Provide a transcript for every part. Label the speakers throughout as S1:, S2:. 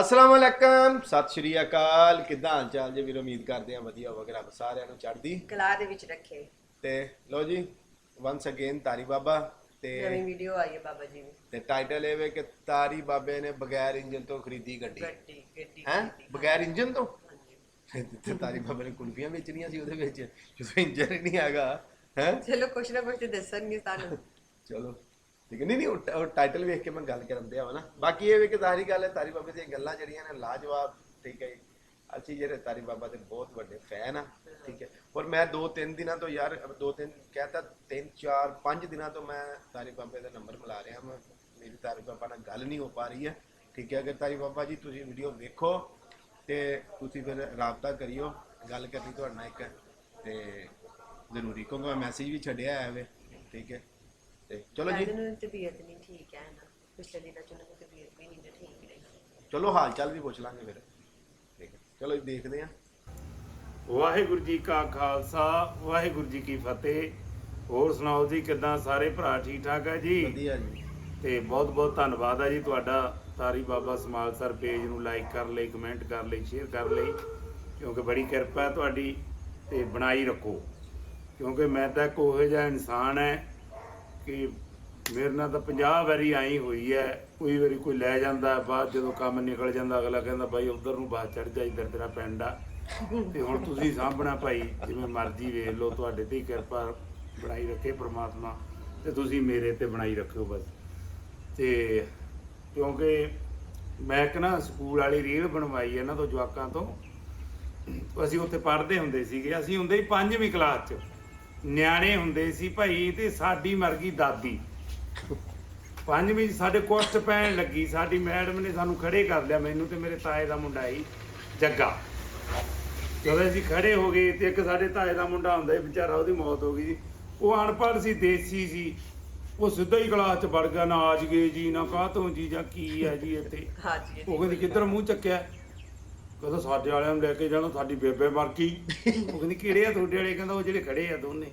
S1: ਅਸਲਾਮ ਅਲੈਕਮ ਸਤਿ ਸ਼੍ਰੀ ਅਕਾਲ। ਕਿੱਦਾਂ ਹਾਲ ਚਾਲ ਜੀ ਵੀਰ? ਉਮੀਦ ਕਰਦੇ ਆ ਵਧੀਆ ਹੋਵੇਗਾ ਰੱਬ ਸਾਰਿਆਂ ਨੂੰ ਚੜ੍ਹਦੀ
S2: ਕਲਾ ਦੇ ਵਿੱਚ ਰੱਖੇ।
S1: ਤੇ ਲੋ ਜੀ ਵਾਂਸ ਅਗੇਨ ਤਾਰੀ ਬਾਬਾ
S2: ਨਵੀਂ
S1: ਤੇ
S2: ਵੀਡੀਓ ਆਈ ਹੈ ਬਾਬਾ ਜੀ ਦੀ।
S1: ਤੇ ਟਾਈਟਲ ਇਹ ਵੇ ਕਿ ਤਾਰੀ ਬਾਬੇ ਨੇ ਬਗੈਰ ਇੰਜਨ ਤੋਂ ਖਰੀਦੀ ਗੱਡੀ।
S2: ਗੱਡੀ ਗੱਡੀ
S1: ਹੈ? ਬਗੈਰ ਇੰਜਨ ਤੋਂ?
S2: ਹਾਂਜੀ।
S1: ਤੇ ਤਾਰੀ ਬਾਬੇ ਨੇ ਕੁਲਫੀਆਂ ਵੇਚਣੀਆਂ ਸੀ ਉਹਦੇ ਵਿੱਚ ਜਦੋਂ ਇੰਜਨ ਹੀ ਨਹੀਂ ਹੈਗਾ ਹੈ?
S2: ਚਲੋ ਕੁਛ ਨਾ ਕੁਛ ਤੇ ਦੱਸਣਗੇ ਸਾਨੂੰ।
S1: ਚਲੋ। ਠੀਕ ਹੈ। ਨਹੀਂ ਨਹੀਂ, ਉਹ- ਟਾਈਟਲ ਵੇਖ ਕੇ ਮੈਂ ਗੱਲ ਕਰਨ ਦਿਆ ਵਾ ਨਾ। ਬਾਕੀ ਇਹ ਵੀ ਕਿ ਜ਼ਾਹਰੀ ਗੱਲ ਹੈ ਤਾਰੀ ਬਾਬੇ ਦੀਆਂ ਗੱਲਾਂ ਜਿਹੜੀਆਂ ਨੇ ਲਾਜਵਾਬ, ਠੀਕ ਹੈ ਜੀ। ਅਸੀਂ ਜਿਹੜੇ ਤਾਰੀ ਬਾਬਾ ਦੇ ਬਹੁਤ ਵੱਡੇ ਫੈਨ ਆ, ਠੀਕ ਹੈ। ਔਰ ਮੈਂ ਦੋ ਤਿੰਨ ਦਿਨਾਂ ਤੋਂ ਯਾਰ, ਦੋ ਤਿੰਨ ਕਹਤਾ ਤਿੰਨ, ਚਾਰ, ਪੰਜ ਦਿਨਾਂ ਤੋਂ ਮੈਂ ਤਾਰੀ ਬਾਬੇ ਦਾ ਨੰਬਰ ਮਿਲਾ ਰਿਹਾ ਮੈਂ ਮੇਰੀ ਤਾਰੀ ਬਾਬਾ ਨਾਲ ਗੱਲ ਨਹੀਂ ਹੋ ਪਾ ਰਹੀ ਹੈ। ਠੀਕ ਹੈ, ਅਗਰ ਤਾਰੀ ਬਾਬਾ ਜੀ ਤੁਸੀਂ ਵੀਡੀਓ ਵੇਖੋ ਤੇ ਤੁਸੀਂ ਫਿਰ ਰਾਬਤਾ ਕਰਿਓ। ਗੱਲ ਕਰਨੀ ਤੁਹਾਡੇ ਨਾਲ ਇੱਕ ਤੇ ਜ਼ਰੂਰੀ, ਕਿਉਂਕਿ ਮੈਂ ਮੈਸੇਜ ਵੀ ਛੱਡਿਆ ਹੈ ਵੇ, ਠੀਕ ਹੈ। ਤੇ ਚਲੋ ਜੀ।
S2: ਇਹਨਾਂ ਦੀ ਤਬੀਅਤ ਨਹੀਂ ਠੀਕ ਹੈ ਨਾ। ਪਿਛਲੇ ਦਿਨਾਂ ਚ ਉਹਨਾਂ ਦੀ ਤਬੀਅਤ ਵੀ ਨਹੀਂ ਨਾ ਠੀਕ ਰਹੀ।
S1: ਚਲੋ ਹਾਲ ਚਾਲ ਵੀ ਪੁੱਛ ਲਾਂਗੇ ਫਿਰ। ਠੀਕ ਹੈ ਚਲੋ ਜੀ ਦੇਖਦੇ ਹਾਂ
S3: ਵਾਹਿਗੁਰੂ ਜੀ ਕਾ ਖਾਲਸਾ ਵਾਹਿਗੁਰੂ ਜੀ ਕੀ ਫਤਿਹ। ਹੋਰ ਸੁਣਾਓ ਜੀ ਕਿੱਦਾਂ ਸਾਰੇ ਭਰਾ ਠੀਕ ਠਾਕ ਹੈ ਜੀ?
S1: ਵਧੀਆ ਜੀ।
S3: ਤੇ ਬਹੁਤ ਬਹੁਤ ਧੰਨਵਾਦ ਹੈ ਜੀ ਤੁਹਾਡਾ। ਤਾਰੀ ਬਾਬਾ ਸਮਾਲ ਸਰ ਪੇਜ ਨੂੰ ਲਾਈਕ ਕਰ ਲਈ ਕਮੈਂਟ ਕਰ ਲਈ ਸ਼ੇਅਰ ਕਰ ਲਈ। ਕਿਉਂਕਿ ਬੜੀ ਕਿਰਪਾ ਹੈ ਤੁਹਾਡੀ ਤੇ ਬਣਾਈ ਰੱਖੋ। ਕਿਉਂਕਿ ਮੈਂ ਤਾਂ ਇੱਕ ਉਹੋ ਜਿਹਾ ਇਨਸਾਨ ਹੈ ਕਿ ਮੇਰੇ ਨਾਲ ਤਾਂ 50 ਵਾਰੀ ਆਈ ਹੋਈ ਹੈ। ਕੋਈ ਵਾਰੀ ਕੋਈ ਲੈ ਜਾਂਦਾ ਹੈ, ਬਾਅਦ ਜਦੋਂ ਕੰਮ ਨਿਕਲ ਜਾਂਦਾ ਅਗਲਾ ਕਹਿੰਦਾ ਬਾਈ ਉਧਰ ਨੂੰ ਬਾਹਰ ਚੜ ਜਾ ਇੱਧਰ ਤੇਰਾ ਪਿੰਡ ਆ। ਤੇ ਹੁਣ ਤੁਸੀਂ ਸਾਂਭਣਾ ਭਾਈ ਜਿਵੇਂ ਮਰਜ਼ੀ ਵੇਖ ਲਓ ਤੁਹਾਡੇ ਤੇ ਹੀ ਕਿਰਪਾ ਬਣਾਈ ਰੱਖੇ ਪ੍ਰਮਾਤਮਾ ਤੇ ਤੁਸੀਂ ਮੇਰੇ ਤੇ ਬਣਾਈ ਰੱਖਿਓ ਬਸ। ਤੇ ਕਿਉਂਕਿ ਮੈਂ ਇੱਕ ਨਾ ਸਕੂਲ ਵਾਲੀ ਰੀਲ ਬਣਵਾਈ ਹੈ ਨਾ ਤੋਂ ਜਵਾਕਾਂ ਤੋਂ। ਅਸੀਂ ਉੱਥੇ ਪੜ੍ਹਦੇ ਹੁੰਦੇ ਸੀਗੇ। ਅਸੀਂ ਹੁੰਦੇ ਸੀ ਪੰਜਵੀਂ ਕਲਾਸ 'ਚ। ਨਿਆਣੇ ਹੁੰਦੇ ਸੀ ਭਾਈ ਤੇ ਸਾਡੀ ਮਰ ਗਈ ਦਾਦੀ। ਪੰਜਵੀਂ 'ਚ ਸਾਡੇ ਕੁਸ਼ਟ ਪੈਣ ਲੱਗੀ ਸਾਡੀ ਮੈਡਮ ਨੇ ਸਾਨੂੰ ਖੜੇ ਕਰ ਲਿਆ ਮੈਨੂੰ ਤੇ ਮੇਰੇ ਤਾਏ ਦਾ ਮੁੰਡਾ ਸੀ ਜੱਗਾ। ਜਦੋਂ ਅਸੀਂ ਖੜੇ ਹੋ ਗਏ ਤੇ ਇੱਕ ਸਾਡੇ ਤਾਏ ਦਾ ਮੁੰਡਾ ਹੁੰਦਾ ਸੀ ਵਿਚਾਰਾ ਉਹਦੀ ਮੌਤ ਹੋ ਗਈ ਸੀ। ਉਹ ਅਨਪੜ੍ਹ ਸੀ ਦੇਸੀ ਸੀ। ਉਹ ਸਿੱਧਾ ਹੀ ਕਲਾਸ 'ਚ ਵੜ ਗਿਆ ਨਾ ਆਜ ਗਏ ਜੀ ਨਾ ਕਾਹਤੋਂ ਜੀ ਜਾਂ ਕੀ ਹੈ ਜੀ ਇੱਥੇ।
S2: ਹਾਂਜੀ
S3: ਉਹ ਕਹਿੰਦੀ ਕਿੱਧਰ ਮੂੰਹ ਚੱਕਿਆ? ਕਹਿੰਦਾ ਸਾਡੇ ਵਾਲਿਆਂ ਨੂੰ ਲੈ ਕੇ ਜਾਣਾ ਸਾਡੀ ਬੇਬੇ ਮਰ ਗਈ। ਉਹ ਕਹਿੰਦੀ ਕਿਹੜੇ ਆ ਤੁਹਾਡੇ ਵਾਲੇ? ਕਹਿੰਦਾ ਉਹ ਜਿਹੜੇ ਖੜੇ ਆ ਦੋਨੇ।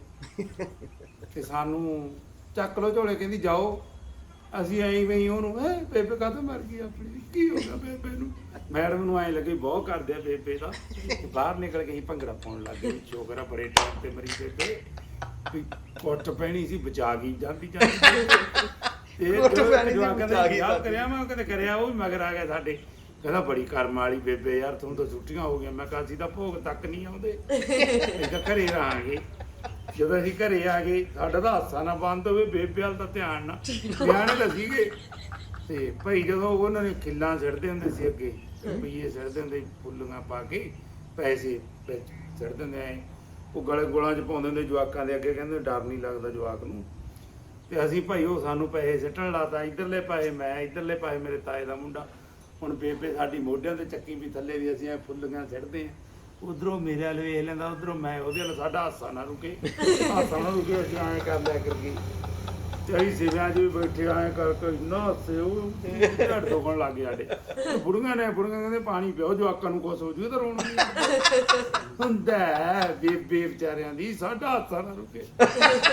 S3: ਤੇ ਸਾਨੂੰ ਚੱਕ ਲੋ ਝੋਲੇ ਕਹਿੰਦੀ ਜਾਓ। ਅਸੀਂ ਐਵੇਂ ਹੀ ਉਹਨੂੰ ਹੈ ਬੇਬੇ ਕਾਹਤੋਂ ਮਰ ਗਈ ਆਪਣੀ? ਕੀ ਹੋ ਗਿਆ ਬੇਬੇ ਨੂੰ? ਮੈਡਮ ਨੂੰ ਐ ਲੱਗੇ ਬਹੁਤ ਕਰਦੇ ਆ ਬੇਬੇ ਦਾ। ਬਾਹਰ ਨਿਕਲ ਕੇ ਹੀ ਭੰਗੜਾ ਪਾਉਣ ਲੱਗ ਗਏ। ਸ਼ੋਕਰਾ ਬੜੇ ਟਾਈਮ ਤੇ ਮਰੀ ਬੇਬੇ। ਵੀ ਕੁੱਟ ਪੈਣੀ ਸੀ ਬਚਾ ਗਈ ਜਾਂਦੀ ਜਾਂਦੀ। ਤੇ
S1: ਕੁੱਟ ਪੈਣੀ ਸੀ, ਬਚਾ ਗਈ।
S3: ਕਰਿਆ ਮੈਂ ਕਦੇ ਕਰਿਆ ਉਹ ਵੀ ਮਗਰ ਆ ਗਿਆ ਸਾਡੇ। ਕਹਿੰਦਾ ਬੜੀ ਕਰਮ ਵਾਲੀ ਬੇਬੇ ਯਾਰ ਤੂੰ ਤਾਂ ਛੁੱਟੀਆਂ ਹੋ ਗਈਆਂ। ਮੈਂ ਕਿਹਾ ਅਸੀਂ ਤਾਂ ਭੋਗ ਤੱਕ ਨਹੀਂ ਆਉਂਦੇ। ਅਸੀਂ ਤਾਂ ਘਰੇ ਰਹਾਂਗੇ। ਜਦੋਂ ਅਸੀਂ ਘਰੇ ਆ ਗਏ ਸਾਡਾ ਤਾਂ ਹਾਸਾ ਨਾ ਬੰਦ ਹੋਵੇ ਬੇਬੇ ਵਾਲ ਤਾਂ ਧਿਆਨ ਨਾ। ਨਿਆਣੇ ਤਾਂ ਸੀਗੇ। ਤੇ ਭਾਈ ਜਦੋਂ ਉਹਨਾਂ ਨੇ ਖਿੱਲਾਂ ਛੱਡਦੇ ਹੁੰਦੇ ਸੀ ਅੱਗੇ ਰੁਪਈਏ ਛੱਡਦੇ ਹੁੰਦੇ ਸੀ, ਫੁੱਲੀਆਂ ਪਾ ਕੇ ਪੈਸੇ ਵਿੱਚ ਛੱਡ ਦਿੰਦੇ ਐ। ਉਹ ਗਲੇ ਗੋਲਾਂ 'ਚ ਪਾਉਂਦੇ ਹੁੰਦੇ ਜਵਾਕਾਂ ਦੇ ਅੱਗੇ ਕਹਿੰਦੇ ਡਰ ਨਹੀਂ ਲੱਗਦਾ ਜਵਾਕ ਨੂੰ। ਤੇ ਅਸੀਂ ਭਾਈ ਉਹ ਸਾਨੂੰ ਪੈਸੇ ਸਿੱਟਣ ਲਾਤਾ ਇਧਰਲੇ ਪਾਸੇ ਮੈਂ ਇਧਰਲੇ ਪਾਸੇ ਮੇਰੇ ਤਾਏ ਦਾ ਮੁੰਡਾ। ਹੁਣ ਬੇਬੇ ਸਾਡੀ ਮੋਢਿਆਂ ਤੇ ਚੱਕੀ ਵੀ ਥੱਲੇ ਦੀ ਅਸੀਂ ਐ ਫੁੱਲੀਆਂ ਸਿੱਟਦੇ ਆ। ਉਧਰੋਂ ਮੇਰੇ ਵਾਲੇ ਵੇਖ ਲੈਂਦਾ, ਉਧਰੋਂ ਮੈਂ ਉਹਦੇ ਵੱਲ ਸਾਡਾ ਹਾਸਾ ਨਾ ਰੁਕੇ। ਹਾਸਾ ਨਾ ਰੁਕੇ, ਅਸੀਂ ਐਂ ਕਰ ਲਿਆ ਕਰਕੇ ਤੇ ਅਸੀਂ ਸਿਵਿਆਂ 'ਚ ਵੀ ਬੈਠੇ ਆਏ ਕਰ ਕੇ ਇੰਨਾ ਹੱਸੇ ਉਹ ਢੱਡ ਦੁਖਣ ਲੱਗ ਗਿਆ ਸਾਡੇ। ਤੇ ਬੁੜੀਆਂ ਨੇ, ਬੁੜੀਆਂ ਕਹਿੰਦੇ ਪਾਣੀ ਪਿਓ, ਜਵਾਕਾਂ ਨੂੰ ਕੁਛ ਹੋ ਜੂ ਤਾਂ ਰੋਣ ਹੁੰਦਾ ਹੈ ਬੇਬੇ ਵਿਚਾਰਿਆਂ ਦੀ, ਸਾਡਾ ਹਾਸਾ ਨਾ ਰੁਕੇ।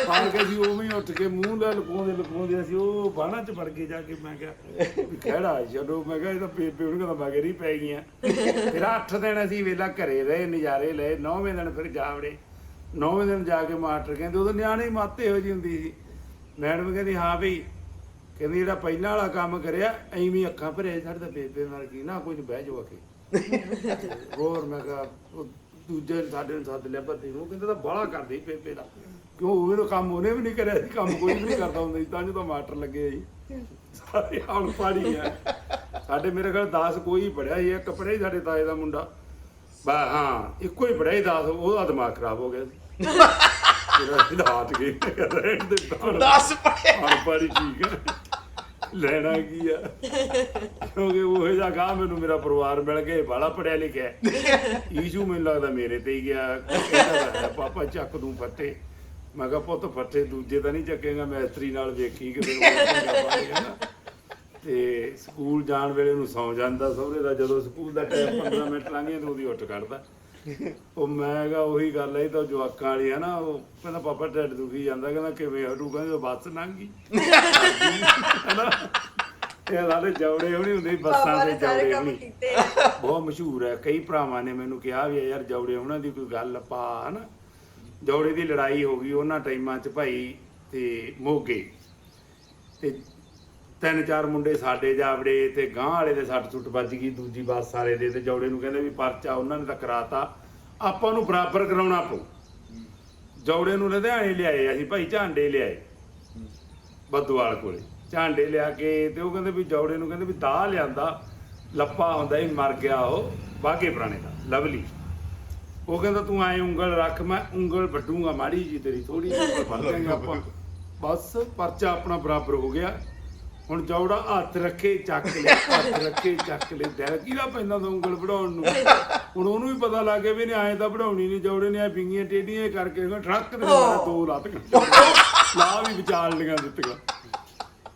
S3: ਆ ਕੇ ਅਸੀਂ ਉਵੇਂ ਹੀ ਉੱਠ ਕੇ ਮੂੰਹ ਨਾਲ ਲਪਾਉਂਦੇ ਲਪਾਉਂਦੇ ਅਸੀਂ ਉਹ ਬਾਣਾ 'ਚ ਵੜ ਕੇ ਜਾ ਕੇ ਮੈਂ ਕਿਹਾ, ਵੀ ਖੜਾ ਜਦੋਂ ਮੈਂ ਕਿਹਾ, ਇਹ ਤਾਂ ਬੇਬੇ ਉਹਨੂੰ ਕਹਿੰਦਾ ਮਗਰ ਹੀ ਪੈ ਗਈਆਂ। ਫਿਰ 8 ਦਿਨ ਅਸੀਂ ਵੇਲਾ ਘਰੇ ਰਹੇ, ਨਜ਼ਾਰੇ ਲਏ। 9ਵੇਂ ਦਿਨ ਫਿਰ ਜਾ ਵੜੇ। 9ਵੇਂ ਦਿਨ ਜਾ ਕੇ ਮਾਸਟਰ ਕਹਿੰਦੇ, ਉਦੋਂ ਨਿਆਣੇ ਮਾਤੇ ਹੋ ਜੀ ਹੁੰਦੀ ਸੀ। ਮੈਡਮ ਕਹਿੰਦੀ, ਹਾਂ ਬਈ। ਕਹਿੰਦੀ, ਜਿਹੜਾ ਪਹਿਲਾਂ ਵਾਲਾ ਕੰਮ ਕਰਿਆ ਐਵੇਂ ਅੱਖਾਂ ਭਰੇ ਸਾਡੇ ਤਾਂ ਬੇਬੇ ਮਰ ਗਈ ਨਾ ਕੁਝ ਬਹਿ ਜਾਓ ਅਕੇ ਹੋਰ ਮੈਂ ਕਿਹਾ, ਉਹ ਦੂਜੇ ਨੇ ਸਾਡੇ ਨੂੰ ਸੱਦ ਲਿਆ ਭੱਤੀ ਨੂੰ ਕਹਿੰਦਾ ਤਾਂ ਬਾਹਲਾ ਕਰਦੀ ਬੇਬੇ ਦਾ। ਕਿਉਂ ਉਹ ਤਾਂ ਕੰਮ ਉਹਨੇ ਵੀ ਨਹੀਂ ਕਰਿਆ ਸੀ, ਕੰਮ ਕੋਈ ਵੀ ਨਹੀਂ ਕਰਦਾ ਹੁੰਦਾ ਸੀ, ਤਾਂ ਜਦੋਂ ਮਾਸਟਰ ਲੱਗੇ ਸੀ। ਸਾਰੇ ਆਉਣ ਪਾੜੀ ਆ। ਸਾਡੇ ਮੇਰੇ ਕੋਲ ਦਾਸ ਕੋਈ ਪੜਿਆ ਸੀ, ਇੱਕ ਪੜਿਆ ਸੀ ਸਾਡੇ ਤਾਏ ਦਾ ਮੁੰਡਾ। ਬਾ, ਹਾਂ, ਇੱਕੋ ਹੀ ਪੜਿਆ ਹੀ ਦਾਸ, ਉਹਦਾ ਦਿਮਾਗ ਖਰਾਬ ਹੋ ਗਿਆ ਸੀ। ਜਿਹੜਾ ਸਿਧਾਰਥ ਗਏ ਰਹਿਣ ਦੇ ਤਾਂ
S1: 10 ਪੜਿਆ
S3: ਅਨਪੜ੍ਹ ਹੀ ਠੀਕ ਹੈ। ਲੈਣਾ ਕੀ ਆ ਕਿਉਂਕਿ ਉਹ ਜਿਹਾ ਗਾ ਮੈਨੂੰ ਮੇਰਾ ਪਰਿਵਾਰ ਮਿਲ ਗਿਆ ਬਾਲਾ ਪੜਿਆ ਲਿਖਿਆ ਈਸ਼ੂ ਮੈਨੂੰ ਲੱਗਦਾ ਮੇਰੇ ਤੇ ਹੀ ਗਿਆ। ਕਹਿੰਦਾ ਤਾਂ ਹੈ, ਪਾਪਾ ਚੱਕ ਦੂੰ ਫੱਟੇ। ਮੈਂ ਕਿਹਾ ਪੁੱਤ ਫੱਟੇ ਦੂਜੇ ਤਾਂ ਨਹੀਂ ਚੱਕੇਗਾ ਮੈਂ ਇਸਤਰੀ ਨਾਲ ਵੇਖੀ ਉਹ ਚੰਗਾ ਨਾ। ਤੇ ਸਕੂਲ ਜਾਣ ਵੇਲੇ ਨੂੰ ਸੌਂ ਜਾਂਦਾ ਸਹੁਰੇ ਦਾ ਜਦੋਂ ਸਕੂਲ ਦਾ ਟਾਈਮ 15 ਮਿੰਟ ਲੰਘ ਜਾਂਦਾ ਉਹਦੀ ਉੱਠ ਕੱਢਦਾ ਉਹ ਮੈਂ ਕਿਹਾ ਉਹੀ ਗੱਲ ਹੈ ਤਾਂ ਜਵਾਕਾਂ ਵਾਲੀ ਹੈ ਨਾ ਉਹ ਕਹਿੰਦਾ ਪਾਪਾ ਢਿੱਡ ਦੁਖੀ ਜਾਂਦਾ। ਕਹਿੰਦਾ ਕਿਵੇਂ ਹਟੂ? ਕਹਿੰਦਾ ਬੱਸ ਲੰਘ ਹੈਨਾ ਇਹ ਸਾਡੇ ਜੌੜੇ ਹੋਣੀ ਹੁੰਦੇ ਸੀ, ਬੱਸਾਂ ਦੇ ਜੌੜੇ ਹੋਣੀ।
S2: ਕੀਤੇ। ਆ।
S3: ਬਹੁਤ ਮਸ਼ਹੂਰ ਹੈ ਕਈ ਭਰਾਵਾਂ ਨੇ ਮੈਨੂੰ ਕਿਹਾ ਵੀ ਯਾਰ ਜੌੜੇ ਉਹਨਾਂ ਦੀ ਕੋਈ ਗੱਲ ਪਾ ਹਨਾ? ਜੌੜੇ ਦੀ ਲੜਾਈ ਹੋ ਗਈ ਉਹਨਾਂ ਟਾਈਮਾਂ 'ਚ ਭਾਈ ਤੇ ਮੋਗੇ। ਤੇ ਤਿੰਨ ਚਾਰ ਮੁੰਡੇ ਸਾਡੇ ਜਾਵੜੇ ਤੇ ਗਾਂ ਵਾਲੇ ਦੇ ਸੱਟ ਸੁੱਟ ਵੱਜ ਗਈ, ਦੂਜੀ ਬੱਸ ਵਾਲੇ ਦੇ ਤੇ ਜੌੜੇ ਨੂੰ ਕਹਿੰਦੇ ਵੀ ਪਰਚਾ ਉਹਨਾਂ ਨੇ ਤਾਂ ਕਰਾਤਾ। ਆਪਾਂ ਨੂੰ ਬਰਾਬਰ ਕਰਾਉਣਾ ਪਊ। ਜੌੜੇ ਨੂੰ ਲੁਧਿਆਣੇ ਲਿਆਏ, ਅਸੀਂ ਭਾਈ ਝਾਂਡੇ ਲਿਆਏ। ਬੱਦੂਵਾਲ ਕੋਲੇ। ਝਾਂਡੇ ਲਿਆ ਕੇ ਤੇ ਉਹ ਕਹਿੰਦੇ ਵੀ ਜੌੜੇ ਨੂੰ ਕਹਿੰਦੇ ਵੀ ਦਾਹ ਲਿਆਂਦਾ। ਲੱਪਾ ਹੁੰਦਾ ਹੀ ਮਰ ਗਿਆ ਉਹ ਬਾਗੇ ਪੁਰਾਣੇ ਦਾ, ਲਵਲੀ। ਉਹ ਕਹਿੰਦਾ ਤੂੰ ਐ ਉਂਗਲ ਰੱਖ, ਮੈਂ ਉਂਗਲ ਵੱਡੂਗਾ ਮਾੜੀ ਜੀ ਤੇਰੀ ਥੋੜੀ ਜਿਹੀ ਫੜ ਦੇਂਗੇ ਆਪਾਂ। ਬਸ, ਪਰਚਾ ਆਪਣਾ ਬਰਾਬਰ ਹੋ ਗਿਆ। ਹੁਣ ਜੌੜਾ ਹੱਥ ਰੱਖੇ ਚੱਕ ਲੈ ਹੱਥ ਰੱਖੇ ਚੱਕ ਲੈ। ਦਿਲ ਕਿਹਦਾ ਪੈਂਦਾ ਤਾਂ ਉਂਗਲ ਵੜਾਉਣ ਨੂੰ? ਹੁਣ ਉਹਨੂੰ ਵੀ ਪਤਾ ਲੱਗ ਗਿਆ ਵੀ ਨੇ ਐਂ ਤਾਂ ਵੜਾਉਣੀ ਨਹੀਂ ਜੌੜੇ ਨੇ ਐ ਪਿੰਗੀਆਂ ਟੇਡੀਆਂ ਕਰਕੇ ਉਹ ਟਰੱਕ ਦੇ ਨਾਲ ਦੋ ਲੱਤ ਲਾ ਵੀ ਵਿਚਾਲ ਲੀਆਂ ਦਿੱਤੀਆਂ।